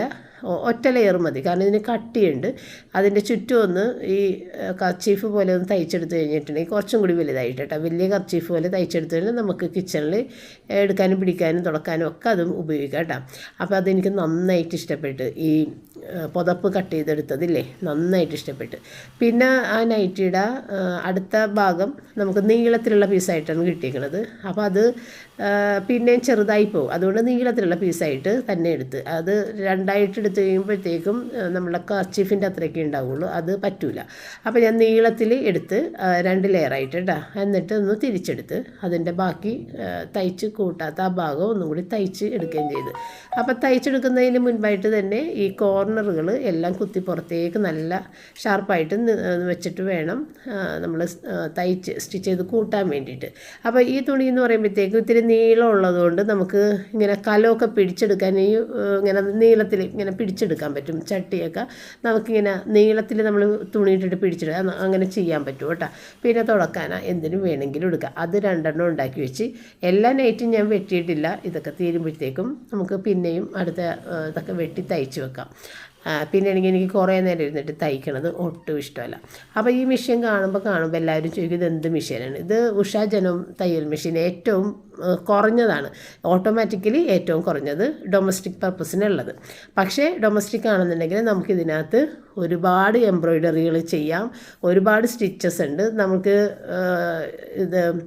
[SPEAKER 1] ഒറ്റ ലെയർ മതി. കാരണം ഇതിന് കട്ടിയുണ്ട്. അതിന്റെ ചുറ്റും ഒന്ന് ഈ കർച്ചീഫ് പോലെ ഒന്ന് തയ്ച്ചെടുത്ത് കഴിഞ്ഞിട്ടുണ്ടെങ്കിൽ കുറച്ചും കൂടി വലുതായിട്ട് കേട്ടോ. വലിയ കർച്ചീഫ് പോലെ തയ്ച്ചെടുത്ത് കഴിഞ്ഞാൽ നമുക്ക് കിച്ചണിൽ എടുക്കാനും പിടിക്കാനും തുടക്കാനും ഒക്കെ അതും ഉപയോഗിക്കാം കേട്ടോ. അപ്പോൾ അതെനിക്ക് നന്നായിട്ട് ഇഷ്ടപ്പെട്ട് ഈ പുതപ്പ് കട്ട് ചെയ്തെടുത്തതില്ലേ? നന്നായിട്ട് ഇഷ്ടപ്പെട്ട്. പിന്നെ ആ നൈറ്റിയുടെ അടുത്ത ഭാഗം നമുക്ക് നീളത്തിലുള്ള പീസായിട്ടാണ് കിട്ടിയിരിക്കുന്നത് അപ്പോൾ അത് പിന്നെയും ചെറുതായി പോകും അതുകൊണ്ട് നീളത്തിലുള്ള പീസായിട്ട് തന്നെ എടുത്ത്. അത് രണ്ടായിട്ട് എടുത്ത് കഴിയുമ്പോഴത്തേക്കും നമ്മളെ കർച്ചീഫിന്റെ അത്രയൊക്കെ ഉണ്ടാവുള്ളൂ. അത് പറ്റൂല. അപ്പോൾ ഞാൻ നീളത്തിൽ എടുത്ത് രണ്ട് ലെയറായിട്ട് കേട്ടോ എന്നിട്ട് ഒന്ന് തിരിച്ചെടുത്ത് അതിന്റെ ബാക്കി തയ്ച്ച് കൂട്ടാത്ത ആ ഭാഗം ഒന്നും കൂടി തയ്ച്ച് എടുക്കുകയും ചെയ്ത്. അപ്പോൾ തയ്ച്ചെടുക്കുന്നതിന് മുൻപായിട്ട് തന്നെ ഈ കോർണറുകൾ എല്ലാം കുത്തി പുറത്തേക്ക് നല്ല ഷാർപ്പായിട്ട് വെച്ചിട്ട് വേണം നമ്മൾ തയ്ച്ച് സ്റ്റിച്ച് ചെയ്ത് കൂട്ടാൻ വേണ്ടിയിട്ട്. അപ്പോൾ ഈ തുണി എന്ന് പറയുമ്പോഴത്തേക്കും ഇത്തിരി നീളം ഉള്ളതുകൊണ്ട് നമുക്ക് ഇങ്ങനെ കലമൊക്കെ പിടിച്ചെടുക്കാൻ ഈ ഇങ്ങനെ നീളത്തിൽ ഇങ്ങനെ പിടിച്ചെടുക്കാൻ പറ്റും. ചട്ടിയൊക്കെ നമുക്കിങ്ങനെ നീളത്തിൽ നമ്മൾ തുണി ഇട്ടിട്ട് പിടിച്ചെടുക്കാം അങ്ങനെ ചെയ്യാൻ പറ്റും കേട്ടോ. പിന്നെ തുടക്കാനാ എന്തിനും വേണമെങ്കിലും എടുക്കുക അത് രണ്ടെണ്ണം ഉണ്ടാക്കി വെച്ച് എല്ലാ നൈറ്റും ഞാൻ വെട്ടിയിട്ടില്ല. ഇതൊക്കെ തീരുമ്പോഴത്തേക്കും നമുക്ക് പിന്നെയും അടുത്ത ഇതൊക്കെ വെട്ടി തയ്ച്ച് വെക്കാം. പിന്നെ ആണെങ്കിൽ എനിക്ക് കുറേ നേരം ഇരുന്നിട്ട് തയ്ക്കണത് ഒട്ടും ഇഷ്ടമല്ല. അപ്പോൾ ഈ മെഷീൻ കാണുമ്പോൾ കാണുമ്പോൾ എല്ലാവരും ചോദിക്കും ഇത് എന്ത് മെഷീനാണ് ഇത് ഉഷാ ജനം തയ്യൽ മെഷീൻ ഏറ്റവും കുറഞ്ഞതാണ്. ഓട്ടോമാറ്റിക്കലി ഏറ്റവും കുറഞ്ഞത് ഡൊമസ്റ്റിക് പർപ്പസിനുള്ളത് പക്ഷേ ഡൊമസ്റ്റിക് ആണെന്നുണ്ടെങ്കിൽ നമുക്കിതിനകത്ത് ഒരുപാട് എംബ്രോയ്ഡറികൾ ചെയ്യാം. ഒരുപാട് സ്റ്റിച്ചസ് ഉണ്ട്. നമുക്ക് ഇത്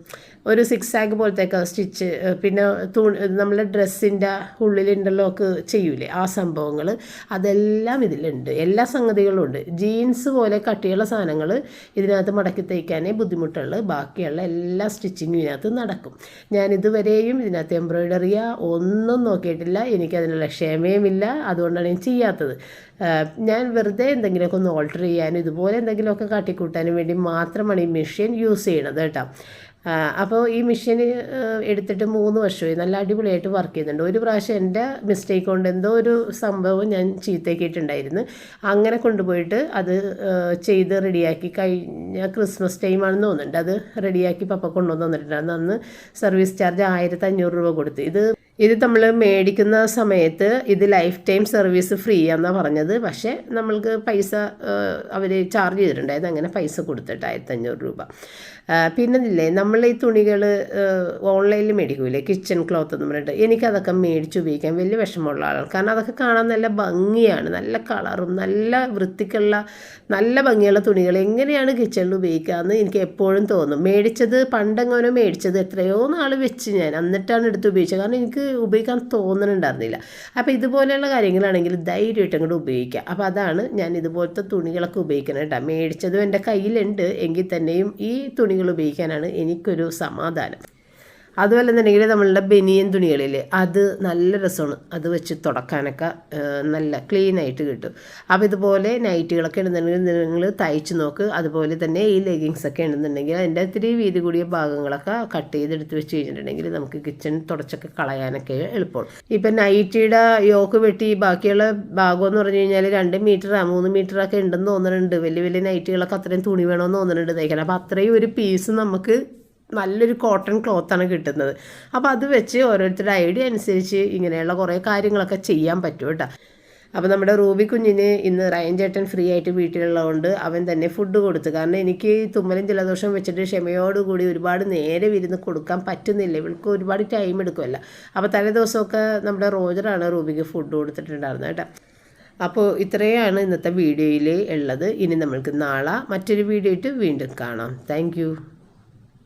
[SPEAKER 1] ഒരു സിക്സ് ആഗ് പോലത്തെ സ്റ്റിച്ച് പിന്നെ തുണി നമ്മളെ ഡ്രസ്സിന്റെ ഉള്ളിലുണ്ടല്ലോ ഒക്കെ ചെയ്യൂലേ ആ സംഭവങ്ങൾ അതെല്ലാം ഇതിലുണ്ട്. എല്ലാ സംഗതികളും ഉണ്ട്. ജീൻസ് പോലെ കട്ടിയുള്ള സാധനങ്ങൾ ഇതിനകത്ത് മടക്കി തയ്ക്കാനേ ബുദ്ധിമുട്ടുള്ളൂ ബാക്കിയുള്ള എല്ലാ സ്റ്റിച്ചിങ്ങും ഇതിനകത്ത് നടക്കും. ഞാൻ ഇതുവരെയും ഇതിനകത്ത് എംബ്രോയ്ഡറിയ ഒന്നും നോക്കിയിട്ടില്ല. എനിക്കതിനുള്ള ക്ഷമയുമില്ല. അതുകൊണ്ടാണ് ഞാൻ ചെയ്യാത്തത്. ഞാൻ വെറുതെ എന്തെങ്കിലുമൊക്കെ ഒന്ന് ഓൾട്ടർ ചെയ്യാനും ഇതുപോലെ എന്തെങ്കിലുമൊക്കെ കാട്ടിക്കൂട്ടാനും വേണ്ടി മാത്രമാണ് ഈ മെഷീൻ യൂസ് ചെയ്യണത് കേട്ടോ. അപ്പോൾ ഈ മെഷീൻ എടുത്തിട്ട് മൂന്ന് വർഷമായി. നല്ല അടിപൊളിയായിട്ട് വർക്ക് ചെയ്യുന്നുണ്ട്. ഒരു പ്രാവശ്യം എന്റെ മിസ്റ്റേക്ക് കൊണ്ട് എന്തോ ഒരു സംഭവം ഞാൻ ചീത്തയാക്കിയിട്ടുണ്ടായിരുന്നു അങ്ങനെ കൊണ്ടുപോയിട്ട് അത് ചെയ്ത് റെഡിയാക്കി കഴിഞ്ഞ ക്രിസ്മസ് ടൈമാണെന്ന് തോന്നുന്നുണ്ട്. അത് റെഡിയാക്കി പപ്പ കൊണ്ടുവന്ന് തന്നിട്ടുണ്ട് അന്ന് സർവീസ് ചാർജ് ആയിരത്തി അഞ്ഞൂറ് രൂപ കൊടുത്തു. ഇത് ഇത് നമ്മൾ മേടിക്കുന്ന സമയത്ത് ഇത് ലൈഫ് ടൈം സർവീസ് ഫ്രീ ആണെന്നാണ് പറഞ്ഞത്. പക്ഷേ നമ്മൾക്ക് പൈസ അവർ ചാർജ് ചെയ്തിട്ടുണ്ടായിരുന്നു. അങ്ങനെ പൈസ കൊടുത്തിട്ട് ആയിരത്തി അഞ്ഞൂറ് രൂപ. ആ, പിന്നെ ഇല്ലേ നമ്മൾ ഈ തുണികൾ ഓൺലൈനിൽ മേടിക്കൂലേ കിച്ചൺ ക്ലോത്ത് എന്ന് പറഞ്ഞിട്ട്. എനിക്കതൊക്കെ മേടിച്ച് ഉപയോഗിക്കാൻ വലിയ വിഷമമുള്ള ആളാണ്. കാരണം അതൊക്കെ കാണാൻ നല്ല ഭംഗിയാണ്. നല്ല കളറും നല്ല വൃത്തിക്കുള്ള നല്ല ഭംഗിയുള്ള തുണികൾ എങ്ങനെയാണ് കിച്ചണിൽ ഉപയോഗിക്കാമെന്ന് എനിക്ക് എപ്പോഴും തോന്നും. മേടിച്ചത് പണ്ടെങ്ങനെ മേടിച്ചത് എത്രയോ നാൾ വെച്ച് ഞാൻ. എന്നിട്ടാണ് എടുത്ത് ഉപയോഗിച്ചത്. കാരണം എനിക്ക് ഉപയോഗിക്കാൻ തോന്നുന്നുണ്ടായിരുന്നില്ല അപ്പോൾ ഇതുപോലെയുള്ള കാര്യങ്ങളാണെങ്കിൽ ധൈര്യമായിട്ട് അങ്ങോട്ട് ഉപയോഗിക്കുക അപ്പോൾ അതാണ് ഞാൻ ഇതുപോലത്തെ തുണികളൊക്കെ ഉപയോഗിക്കുന്നത് കേട്ടോ. മേടിച്ചതും എന്റെ കയ്യിലുണ്ട്. എങ്കിൽ തന്നെയും ഈ തുണികൾ ഉപയോഗിക്കാനാണ് എനിക്കൊരു സമാധാനം. അതുപോലെ എന്നുണ്ടെങ്കിൽ നമ്മളുടെ ബനിയൻ തുണികളില്ലേ അത് നല്ല രസമാണ്. അത് വെച്ച് തുടക്കാനൊക്കെ നല്ല ക്ലീൻ ആയിട്ട് കിട്ടും. അപ്പോൾ ഇതുപോലെ നൈറ്റുകളൊക്കെ ഉണ്ടെന്നുണ്ടെങ്കിൽ നിങ്ങൾ തയ്ച്ച് നോക്ക്. അതുപോലെ തന്നെ ഈ ലെഗിങ്സ് ഒക്കെ ഉണ്ടെന്നുണ്ടെങ്കിൽ അതിന്റെ ഇത്തിരി വീതി കൂടിയ ഭാഗങ്ങളൊക്കെ കട്ട് ചെയ്തെടുത്ത് വെച്ച് കഴിഞ്ഞിട്ടുണ്ടെങ്കിൽ നമുക്ക് കിച്ചൺ തുടച്ചൊക്കെ കളയാനൊക്കെ എളുപ്പമാണ്. ഇപ്പം നൈറ്റിയുടെ യോക്ക് വെട്ടി ബാക്കിയുള്ള ഭാഗം എന്ന് പറഞ്ഞു കഴിഞ്ഞാൽ രണ്ട് മീറ്റർ മൂന്ന് മീറ്ററൊക്കെ ഉണ്ടെന്ന് തോന്നുന്നുണ്ട്. വലിയ വലിയ നൈറ്റുകളൊക്കെ അത്രയും തുണി വേണമെന്ന് തോന്നുന്നുണ്ട് തയ്ക്കാൻ. അപ്പോൾ അത്രയും ഒരു പീസ് നമുക്ക് നല്ലൊരു കോട്ടൺ ക്ലോത്താണ് കിട്ടുന്നത്. അപ്പോൾ അത് വെച്ച് ഓരോരുത്തരുടെ ഐഡിയ അനുസരിച്ച് ഇങ്ങനെയുള്ള കുറേ കാര്യങ്ങളൊക്കെ ചെയ്യാൻ പറ്റും കേട്ടോ. അപ്പോൾ നമ്മുടെ റൂബി കുഞ്ഞിന് ഇന്ന് റയൻ ചേട്ടൻ ഫ്രീ ആയിട്ട് വീട്ടിലുള്ളതുകൊണ്ട് അവൻ തന്നെ ഫുഡ് കൊടുത്തു. കാരണം എനിക്ക് തുമ്മലും ജലദോഷം വെച്ചിട്ട് ക്ഷമയോടുകൂടി ഒരുപാട് നേരെ ഇരുന്ന് കൊടുക്കാൻ പറ്റുന്നില്ല. ഇവൾക്ക് ഒരുപാട് ടൈം എടുക്കുമല്ല അപ്പോൾ തലേ ദിവസമൊക്കെ നമ്മുടെ റോജറാണ് റൂബിക്ക് ഫുഡ് കൊടുത്തിട്ടുണ്ടായിരുന്നത് കേട്ടോ. അപ്പോൾ ഇത്രയാണ് ഇന്നത്തെ വീഡിയോയിൽ ഉള്ളത്. ഇനി നമ്മൾക്ക് നാളെ മറ്റൊരു വീഡിയോ ആയിട്ട് വീണ്ടും കാണാം. താങ്ക്